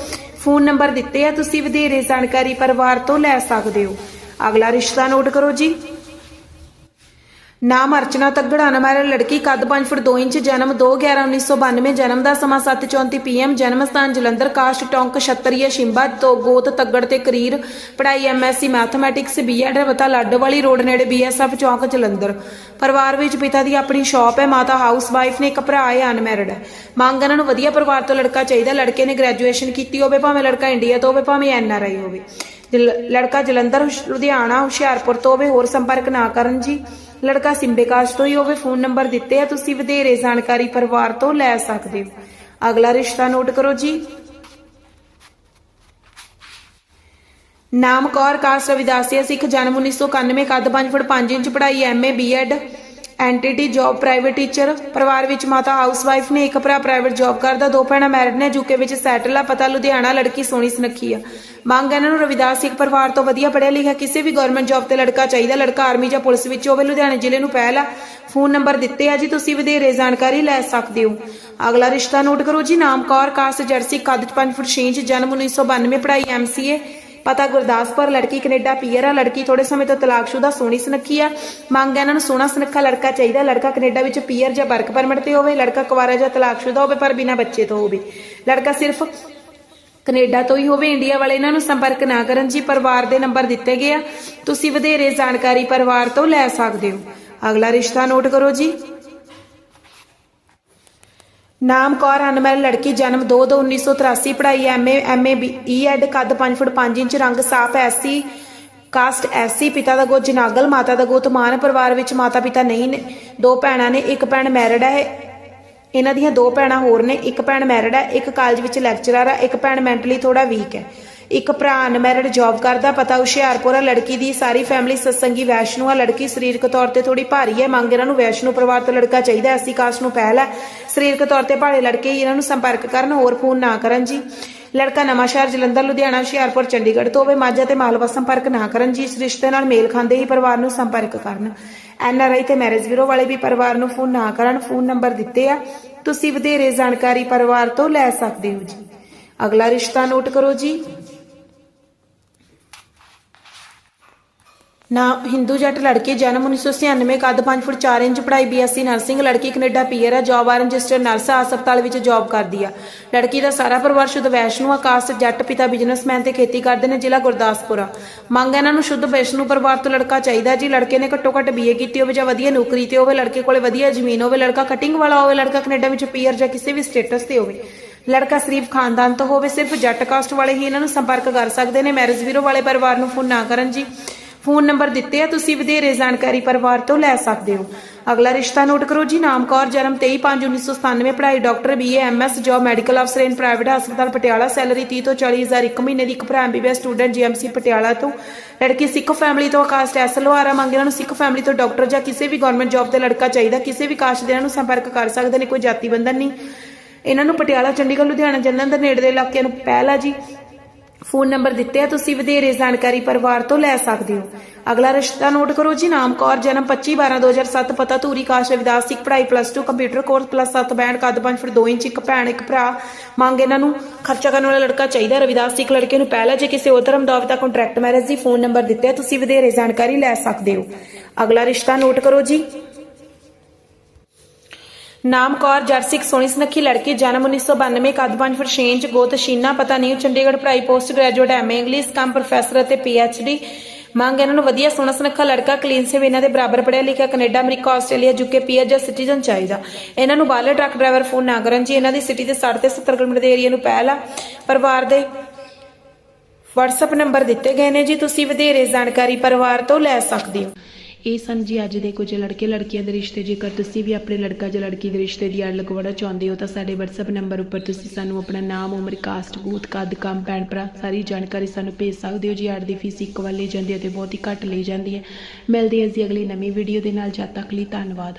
ਫੋਨ ਨੰਬਰ ਦਿੱਤੇ ਆ, ਤੁਸੀਂ ਵਧੇਰੇ ਜਾਣਕਾਰੀ ਪਰਿਵਾਰ ਤੋਂ ਲੈ ਸਕਦੇ ਹੋ। ਅਗਲਾ ਰਿਸ਼ਤਾ ਨੋਟ ਕਰੋ ਜੀ। ਨਾਮ ਅਰਚਨਾ ਤੱਗੜਾ ਨਮੈਰ ਲੜਕੀ ਕੱਦ 5 ਫੁੱਟ 2 ਇੰਚ, ਜਨਮ 2/11/1992 ਜਨਮ ਦਾ ਸਮਾਂ 7:34 ਪੀਐਮ, ਜਨਮ ਸਥਾਨ ਜਲੰਧਰ ਕਾਸਟ ਟੌਂਕ ਛੱਤਰੀਆ ਸ਼ਿੰਬਾ ਤੋਂ ਗੋਤ, ਤੱਗੜ ਤੇ ਕਰੀਰ, ਪੜ੍ਹਾਈ ਐਮਐਸਸੀ, ਮੈਥਮੈਟਿਕਸ, ਬੀਐਡ ਪਤਾ ਲਾਡੋਵਾਲੀ, ਰੋਡ ਨੇੜੇ ਬੀਐਸਐਫ ਚੌਂਕ, ਜਲੰਧਰ। ਪਰਿਵਾਰ ਵਿੱਚ ਪਿਤਾ ਦੀ ਆਪਣੀ ਸ਼ਾਪ ਹੈ, ਮਾਤਾ ਹਾਊਸ ਵਾਈਫ ਨੇ ਇੱਕ ਭਰਾ ਹੈ, ਅਨਮੈਰਿਡ ਹੈ। ਮੰਗ ਇਹਨਾਂ ਨੂੰ ਵਧੀਆ ਪਰਿਵਾਰ ਤੋਂ ਲੜਕਾ ਚਾਹੀਦਾ, ਲੜਕੇ ਨੇ ਗ੍ਰੈਜੂਏਸ਼ਨ ਕੀਤੀ ਹੋਵੇ, ਭਾਵੇਂ ਲੜਕਾ ਇੰਡੀਆ ਤੋਂ ਹੋਵੇ, ਭਾਵੇਂ ਐਨਆਰਆਈ ਹੋਵੇ। ਲੜਕਾ ਜਲੰਧਰ ਲੁਧਿਆਣਾ, ਹੁਸ਼ਿਆਰਪੁਰ ਤੋਂ ਹੋਵੇ, ਹੋਰ ਸੰਪਰਕ ਨਾ ਕਰਨ ਜੀ। ਲੜਕਾ ਸਿੰਬੇ ਤੋਂ ਹੀ ਹੋਵੇ, ਫੋਨ ਨੰਬਰ ਦਿੱਤੇ ਆ, ਤੁਸੀਂ ਵਧੇਰੇ ਜਾਣਕਾਰੀ ਪਰਿਵਾਰ ਤੋਂ ਲੈ ਸਕਦੇ ਹੋ। ਅਗਲਾ ਰਿਸ਼ਤਾ ਨੋਟ ਕਰੋ ਜੀ। ਨਾਮ ਕੌਰ ਕਾਸ ਰਵਿਦਾਸੀਆ ਸਿੱਖ ਜਨਮ 1991 ਕੱਦ 5 ਫੁੱਟ 5 ਇੰਚ, ਪੜ੍ਹਾਈ MA BEd NTT job private teacher ਪਰਿਵਾਰ ਵਿੱਚ ਮਾਤਾ ਹਾਊਸਵਾਈਫ ਨੇ ਇੱਕ ਭਰਾ ਪ੍ਰਾਈਵੇਟ ਜੌਬ ਕਰਦਾ, ਦੋ ਭੈਣਾਂ ਮੈਰਿਡ ਨੇ, ਯੂਕੇ ਵਿੱਚ ਸੈਟਲ ਆ, ਪਤਾ ਲੁਧਿਆਣਾ ਲੜਕੀ ਸੋਹਣੀ ਸੁਨੱਖੀ ਆ। ਮੰਗ ਇਹਨਾਂ ਨੂੰ ਰਵਿਦਾਸ ਸਿੱਖ ਪਰਿਵਾਰ ਤੋਂ ਵਧੀਆ ਪੜ੍ਹਿਆ ਲਿਖਿਆ, ਕਿਸੇ ਵੀ ਗਵਰਨਮੈਂਟ ਜੌਬ ਤੇ ਲੜਕਾ ਚਾਹੀਦਾ, ਲੜਕਾ ਆਰਮੀ ਜਾਂ ਪੁਲਿਸ ਵਿੱਚ ਹੋਵੇ, ਲੁਧਿਆਣੇ ਜ਼ਿਲ੍ਹੇ ਨੂੰ ਪਹਿਲ ਆ। ਫੋਨ ਨੰਬਰ ਦਿੱਤੇ ਆ ਜੀ, ਤੁਸੀਂ ਵਧੇਰੇ ਜਾਣਕਾਰੀ ਲੈ ਸਕਦੇ ਹੋ। ਅਗਲਾ ਰਿਸ਼ਤਾ ਨੋਟ ਕਰੋ ਜੀ, ਨਾਮ ਕੌਰ ਕਾਸ ਜਰਸੀ, ਕੱਦ 5 ਫੁੱਟ 6 ਇੰਚ, ਜਨਮ 1992 ਪੜ੍ਹਾਈ ਐਮਸੀਏ ਪਤਾ ਗੁਰਦਾਸਪੁਰ ਲੜਕੀ ਕੈਨੇਡਾ ਪੀਅਰ ਆ, ਲੜਕੀ ਥੋੜੇ ਸਮੇਂ ਤੋਂ ਤਲਾਕਸ਼ੁਦਾ ਸੋਹਣੀ ਸੁਨੱਖੀ ਆ। ਮੰਗ ਇਹਨਾਂ ਨੂੰ ਸੋਹਣਾ ਸੁਨੱਖਾ ਲੜਕਾ ਚਾਹੀਦਾ ਲੜਕਾ ਕੈਨੇਡਾ ਵਿੱਚ ਪੀਅਰ ਜਾਂ ਵਰਕ ਪਰਮਿਟ ਤੇ ਹੋਵੇ, ਲੜਕਾ ਕੁਵਾਰਾ ਜਾਂ ਤਲਾਕਸ਼ੁਦਾ ਹੋਵੇ, ਪਰ ਬਿਨਾਂ ਬੱਚੇ ਤੋਂ ਹੋਵੇ। ਲੜਕਾ ਸਿਰਫ ਕੈਨੇਡਾ ਤੋਂ ਹੀ ਹੋਵੇ, ਇੰਡੀਆ ਵਾਲੇ ਇਹਨਾਂ ਨੂੰ ਸੰਪਰਕ ਨਾ ਕਰਨ ਜੀ, ਪਰਿਵਾਰ ਦੇ ਨੰਬਰ ਦਿੱਤੇ ਗਏ ਆ। ਤੁਸੀਂ ਵਧੇਰੇ ਜਾਣਕਾਰੀ ਪਰਿਵਾਰ ਤੋਂ ਲੈ ਸਕਦੇ ਹੋ। ਅਗਲਾ ਰਿਸ਼ਤਾ ਨੋਟ ਕਰੋ ਜੀ। ਨਾਮ ਕੌਰ ਅਨਮੈਲ ਲੜਕੀ, ਜਨਮ 2/2/1983 ਪੜ੍ਹਾਈ ਐਮਏ ਐਮਏ ਬੀਐਡ ਕੱਦ 5 ਫੁੱਟ 5 ਇੰਚ, ਰੰਗ ਸਾਫ਼ ਐਸੀ ਕਾਸਟ ਐਸੀ ਪਿਤਾ ਦਾ ਗੋਤ ਜਨਾਗਲ, ਮਾਤਾ ਦਾ ਗੋਤ ਮਾਨ, ਪਰਿਵਾਰ ਵਿੱਚ ਮਾਤਾ ਪਿਤਾ ਨਹੀਂ ਨੇ, ਦੋ ਭੈਣਾਂ ਨੇ, ਇੱਕ ਭੈਣ ਮੈਰਿਡ ਹੈ, ਇਹਨਾਂ ਦੀਆਂ ਦੋ ਭੈਣਾਂ ਹੋਰ ਨੇ, ਇੱਕ ਭੈਣ ਮੈਰਿਡ ਹੈ, ਇੱਕ ਕਾਲਜ ਵਿੱਚ ਲੈਕਚਰਰ ਹੈ, ਇੱਕ ਭੈਣ ਮੈਂਟਲੀ ਥੋੜਾ ਵੀਕ ਹੈ। ਇੱਕ ਭਰਾ ਅਨਮੈਰਿਡ ਜੌਬ ਕਰਦਾ, ਪਤਾ ਹੁਸ਼ਿਆਰਪੁਰ ਆ, ਲੜਕੀ ਦੀ ਸਾਰੀ ਫੈਮਿਲੀ ਸਤਸੰਗੀ ਵੈਸ਼ਨੂ ਆ। ਲੜਕੀ ਸਰੀਰਕ ਤੌਰ ਤੇ ਥੋੜੀ ਭਾਰੀ ਹੈ ਮੰਗ ਇਹਨਾਂ ਨੂੰ ਵੈਸ਼ਨੂ ਪਰਿਵਾਰ ਤੋਂ ਲੜਕਾ ਚਾਹੀਦਾ ਐਸੀ ਕਾਸਟ ਨੂੰ ਪਹਿਲ ਹੈ ਸਰੀਰਕ ਤੌਰ ਤੇ ਭਾਰੇ ਲੜਕੇ ਹੀ ਇਹਨਾਂ ਨੂੰ ਸੰਪਰਕ ਕਰਨ, ਹੋਰ ਫੋਨ ਨਾ ਕਰਨ ਜੀ। ਲੜਕਾ ਨਵਾਂਸ਼ਹਿਰ ਜਲੰਧਰ, ਲੁਧਿਆਣਾ, ਹੁਸ਼ਿਆਰਪੁਰ, ਚੰਡੀਗੜ੍ਹ ਤੋਂ ਹੋਵੇ, ਮਾਝਾ ਤੇ ਮਾਲਵਾ ਸੰਪਰਕ ਨਾ ਕਰਨ ਜੀ। ਇਸ ਰਿਸ਼ਤੇ ਨਾਲ ਮੇਲ ਖਾਂਦੇ ਹੀ ਪਰਿਵਾਰ ਨੂੰ ਸੰਪਰਕ ਕਰਨ। ਐਨ ਆਰ ਆਈ ਤੇ ਮੈਰਿਜ ਬਿਊਰੋ ਵਾਲੇ ਵੀ ਪਰਿਵਾਰ ਨੂੰ ਫੋਨ ਨਾ ਕਰਨ, ਫੋਨ ਨੰਬਰ ਦਿੱਤੇ ਆ। ਤੁਸੀਂ ਵਧੇਰੇ ਜਾਣਕਾਰੀ ਪਰਿਵਾਰ ਤੋਂ ਲੈ ਸਕਦੇ ਹੋ ਜੀ। ਅਗਲਾ ਰਿਸ਼ਤਾ ਨੋਟ ਕਰੋ ਜੀ। ਨਾ, ਹਿੰਦੂ ਜੱਟ ਲੜਕੇ ਜਨਮ 1996 ਕੱਦ 5 ਫੁੱਟ 4 ਇੰਚ, ਪੜ੍ਹਾਈ ਬੀਐਸਸੀ ਨਰਸਿੰਗ, ਲੜਕੀ ਕੈਨੇਡਾ ਪੀਅਰ ਹੈ ਜੌਬ ਆ ਰਜਿਸਟਰਡ ਨਰਸ ਆ, ਹਸਪਤਾਲ ਵਿੱਚ ਜੌਬ ਕਰਦੀ ਆ। ਲੜਕੀ ਦਾ ਸਾਰਾ ਪਰਿਵਾਰ ਸ਼ੁੱਧ ਵੈਸ਼ਨੂ ਆ ਕਾਸਟ ਜੱਟ ਪਿਤਾ ਬਿਜ਼ਨਸਮੈਨ ਤੇ ਖੇਤੀ ਕਰਦੇ ਨੇ ਜ਼ਿਲ੍ਹਾ ਗੁਰਦਾਸਪੁਰ ਆ। ਮੰਗ ਇਹਨਾਂ ਨੂੰ ਸ਼ੁੱਧ ਵੈਸ਼ਨੂ ਪਰਿਵਾਰ ਤੋਂ ਲੜਕਾ ਚਾਹੀਦਾ ਜੀ। ਲੜਕੇ ਨੇ ਘੱਟੋ ਘੱਟ ਬੀਏ ਕੀਤੀ ਹੋਵੇ ਜਾਂ ਵਧੀਆ ਨੌਕਰੀ ਤੇ ਹੋਵੇ, ਲੜਕੇ ਕੋਲੇ ਵਧੀਆ ਜ਼ਮੀਨ ਹੋਵੇ, ਲੜਕਾ ਕਟਿੰਗ ਵਾਲਾ ਹੋਵੇ, ਲੜਕਾ ਕੈਨੇਡਾ ਵਿੱਚ ਪੀਅਰ ਜਾਂ ਕਿਸੇ ਵੀ ਸਟੇਟਸ ਤੇ ਹੋਵੇ। ਲੜਕਾ ਸ਼ਰੀਫ ਖਾਨਦਾਨ ਤੋਂ ਹੋਵੇ, ਸਿਰਫ ਜੱਟ ਕਾਸਟ ਵਾਲੇ ਹੀ ਇਹਨਾਂ ਨੂੰ ਸੰਪਰਕ ਕਰ ਸਕਦੇ ਨੇ। ਮੈਰਿਜ ਬਿਊਰੋ ਵਾਲੇ ਪਰਿਵਾਰ ਨੂੰ ਫੋਨ ਨਾ ਕਰਨ ਜੀ। ਫੋਨ ਨੰਬਰ ਦਿੱਤੇ ਆ, ਤੁਸੀਂ ਵਧੇਰੇ ਜਾਣਕਾਰੀ ਪਰਿਵਾਰ ਤੋਂ ਲੈ ਸਕਦੇ ਹੋ। ਅਗਲਾ ਰਿਸ਼ਤਾ ਨੋਟ ਕਰੋ ਜੀ, ਨਾਮ, ਕੌਰ, ਜਨਮ 23/5/1997 ਪੜ੍ਹਾਈ doctor, BA MS job, medical ਅਫਸਰ ਇਨ ਪ੍ਰਾਈਵੇਟ ਹਸਪਤਾਲ ਪਟਿਆਲਾ, ਸੈਲਰੀ 30 ਤੋਂ 40 ਹਜ਼ਾਰ ਇੱਕ ਮਹੀਨੇ ਦੀ ਇੱਕ ਭਰਾ ਐਮਬੀਬੀਐਸ ਸਟੂਡੈਂਟ ਜੀਐਮਸੀ ਪਟਿਆਲਾ ਤੋਂ। ਲੜਕੀ ਸਿੱਖ ਫੈਮਿਲੀ ਤੋਂ ਕਾਸਟ ਐਸ ਲੋਹਾਰਾ ਮੰਗ ਇਹਨਾਂ ਨੂੰ ਸਿੱਖ ਫੈਮਿਲੀ ਤੋਂ ਡਾਕਟਰ ਜਾਂ ਕਿਸੇ ਵੀ ਗਵਰਨਮੈਂਟ ਜੋਬ ਤੇ ਲੜਕਾ ਚਾਹੀਦਾ, ਕਿਸੇ ਵੀ ਕਾਸਟ ਦੇ ਇਹਨਾਂ ਨੂੰ ਸੰਪਰਕ ਕਰ ਸਕਦੇ ਨੇ, ਕੋਈ ਜਾਤੀ ਬੰਧਨ ਨਹੀਂ। ਇਹਨਾਂ ਨੂੰ ਪਟਿਆਲਾ, ਚੰਡੀਗੜ੍ਹ, ਲੁਧਿਆਣਾ, ਜਲੰਧਰ ਨੇੜੇ ਦੇ ਇਲਾਕਿਆਂ ਨੂੰ ਪਹਿਲ ਆ ਜੀ। ਫੋਨ ਨੰਬਰ ਦਿੱਤੇ ਆ, ਤੁਸੀਂ ਵਧੇਰੇ ਜਾਣਕਾਰੀ ਪਰਿਵਾਰ ਤੋਂ ਲੈ ਸਕਦੇ ਹੋ। ਅਗਲਾ ਰਿਸ਼ਤਾ ਨੋਟ ਕਰੋ ਜੀ, ਨਾਮ ਕੌਰ, ਜਨਮ 25 12 2007 ਪਤਾ ਧੂਰੀ, ਕਾਸ਼ ਰਵਿਦਾਸ ਸਿੱਖ, ਪੜ੍ਹਾਈ plus 2 computer course plus 7 band ਕੱਦ 5 ਫੁੱਟ 2 ਇੰਚ, ਇੱਕ ਭੈਣ, ਇੱਕ ਭਰਾ। ਮੰਗ ਇਹਨਾਂ ਨੂੰ ਖਰਚਾ ਕਰਨ ਵਾਲਾ ਲੜਕਾ ਚਾਹੀਦਾ। ਰਵਿਦਾਸ ਸਿੱਖ ਲੜਕੇ ਨੂੰ ਪਹਿਲਾਂ ਜੇ ਕਿਸੇ ਹੋਰ ਧਰਮ ਦਾ ਹੋਵੇ ਤਾਂ ਕੰਟਰੈਕਟ ਮੈਰਿਜ ਦੀ ਫੋਨ ਨੰਬਰ ਦਿੱਤੇ ਆ, ਤੁਸੀਂ ਵਧੇਰੇ ਜਾਣਕਾਰੀ ਲੈ ਸਕਦੇ ਹੋ। ਅਗਲਾ ਰਿਸ਼ਤਾ ਨੋਟ ਕਰੋ ਜੀ। ਨਾਮ ਕੌਰ ਜਰਸਿਕ ਸੋਹਣੀ ਸੁਨੱਖੀ ਲੜਕੀ, ਜਨਮ 1992 ਕੱਦ 5 ਫੁੱਟ 6 ਇੰਚ ਗੋਤ ਸ਼ੀਨਾ, ਪਤਾ ਨਹੀਂ, ਚੰਡੀਗੜ੍ਹ ਪੜ੍ਹਾਈ ਪੋਸਟ ਗ੍ਰੈਜੂਏਟ ਐਮਏ ਇੰਗਲਿਸ਼ ਕੰਮ ਪ੍ਰੋਫੈਸਰ ਅਤੇ ਪੀਐਚਡੀ ਮੰਗ ਇਹਨਾਂ ਨੂੰ ਵਧੀਆ ਸੋਹਣਾ ਸੁਨੱਖਾ ਲੜਕਾ ਕਲੀਨ ਸੇਵ ਇਹਨਾਂ ਦੇ ਬਰਾਬਰ ਪੜ੍ਹਿਆ ਲਿਖਿਆ, Canada, America, Australia UK PR ਜਾਂ ਸਿਟੀਜ਼ਨ ਚਾਹੀਦਾ। ਇਹਨਾਂ ਨੂੰ ਬਾਹਰਲੇ ਟਰੱਕ ਡਰਾਈਵਰ ਫੋਨ ਨਾ ਕਰਨ ਜੀ, ਇਹਨਾਂ ਦੀ ਸਿਟੀ ਦੇ 60 ਤੇ 70 ਕਿਲੋਮੀਟਰ ਦੇ ਏਰੀਆ ਨੂੰ ਪਹਿਲ ਆ। ਪਰਿਵਾਰ ਦੇ WhatsApp ਨੰਬਰ ਦਿੱਤੇ ਗਏ ਨੇ ਜੀ, ਤੁਸੀਂ ਵਧੇਰੇ ਜਾਣਕਾਰੀ ਪਰਿਵਾਰ ਤੋਂ ਲੈ ਸਕਦੇ ਹੋ। ਇਹ ਸਨ ਜੀ ਅੱਜ ਦੇ ਕੁਝ ਲੜਕੇ, ਲੜਕੀਆਂ ਦੇ ਰਿਸ਼ਤੇ। ਜੇਕਰ ਤੁਸੀਂ ਵੀ ਆਪਣੇ ਲੜਕਾ ਜਾਂ ਲੜਕੀ ਦੇ ਰਿਸ਼ਤੇ ਦੀ ਆੜ ਲਗਵਾਉਣਾ ਚਾਹੁੰਦੇ ਹੋ ਤਾਂ ਸਾਡੇ WhatsApp ਨੰਬਰ ਉੱਪਰ ਤੁਸੀਂ ਸਾਨੂੰ ਆਪਣਾ ਨਾਮ, ਉਮਰ ਕਾਸਟ ਗੋਤ ਕੱਦ, ਕੰਮ, ਭੈਣ, ਭਰਾ ਸਾਰੀ ਜਾਣਕਾਰੀ ਸਾਨੂੰ ਭੇਜ ਸਕਦੇ ਹੋ। ਜੀ ਆੜ ਦੀ ਫੀਸ ਇੱਕ ਵਾਰ ਲਈ ਜਾਂਦੀ ਹੈ ਤੇ ਬਹੁਤ ਹੀ ਘੱਟ ਲਈ ਜਾਂਦੀ ਹੈ। ਮਿਲਦੇ ਹਾਂ ਜੀ ਅਗਲੀ ਨਵੀਂ ਵੀਡੀਓ ਦੇ ਨਾਲ। ਜਦ ਤੱਕ ਲਈ ਧੰਨਵਾਦ।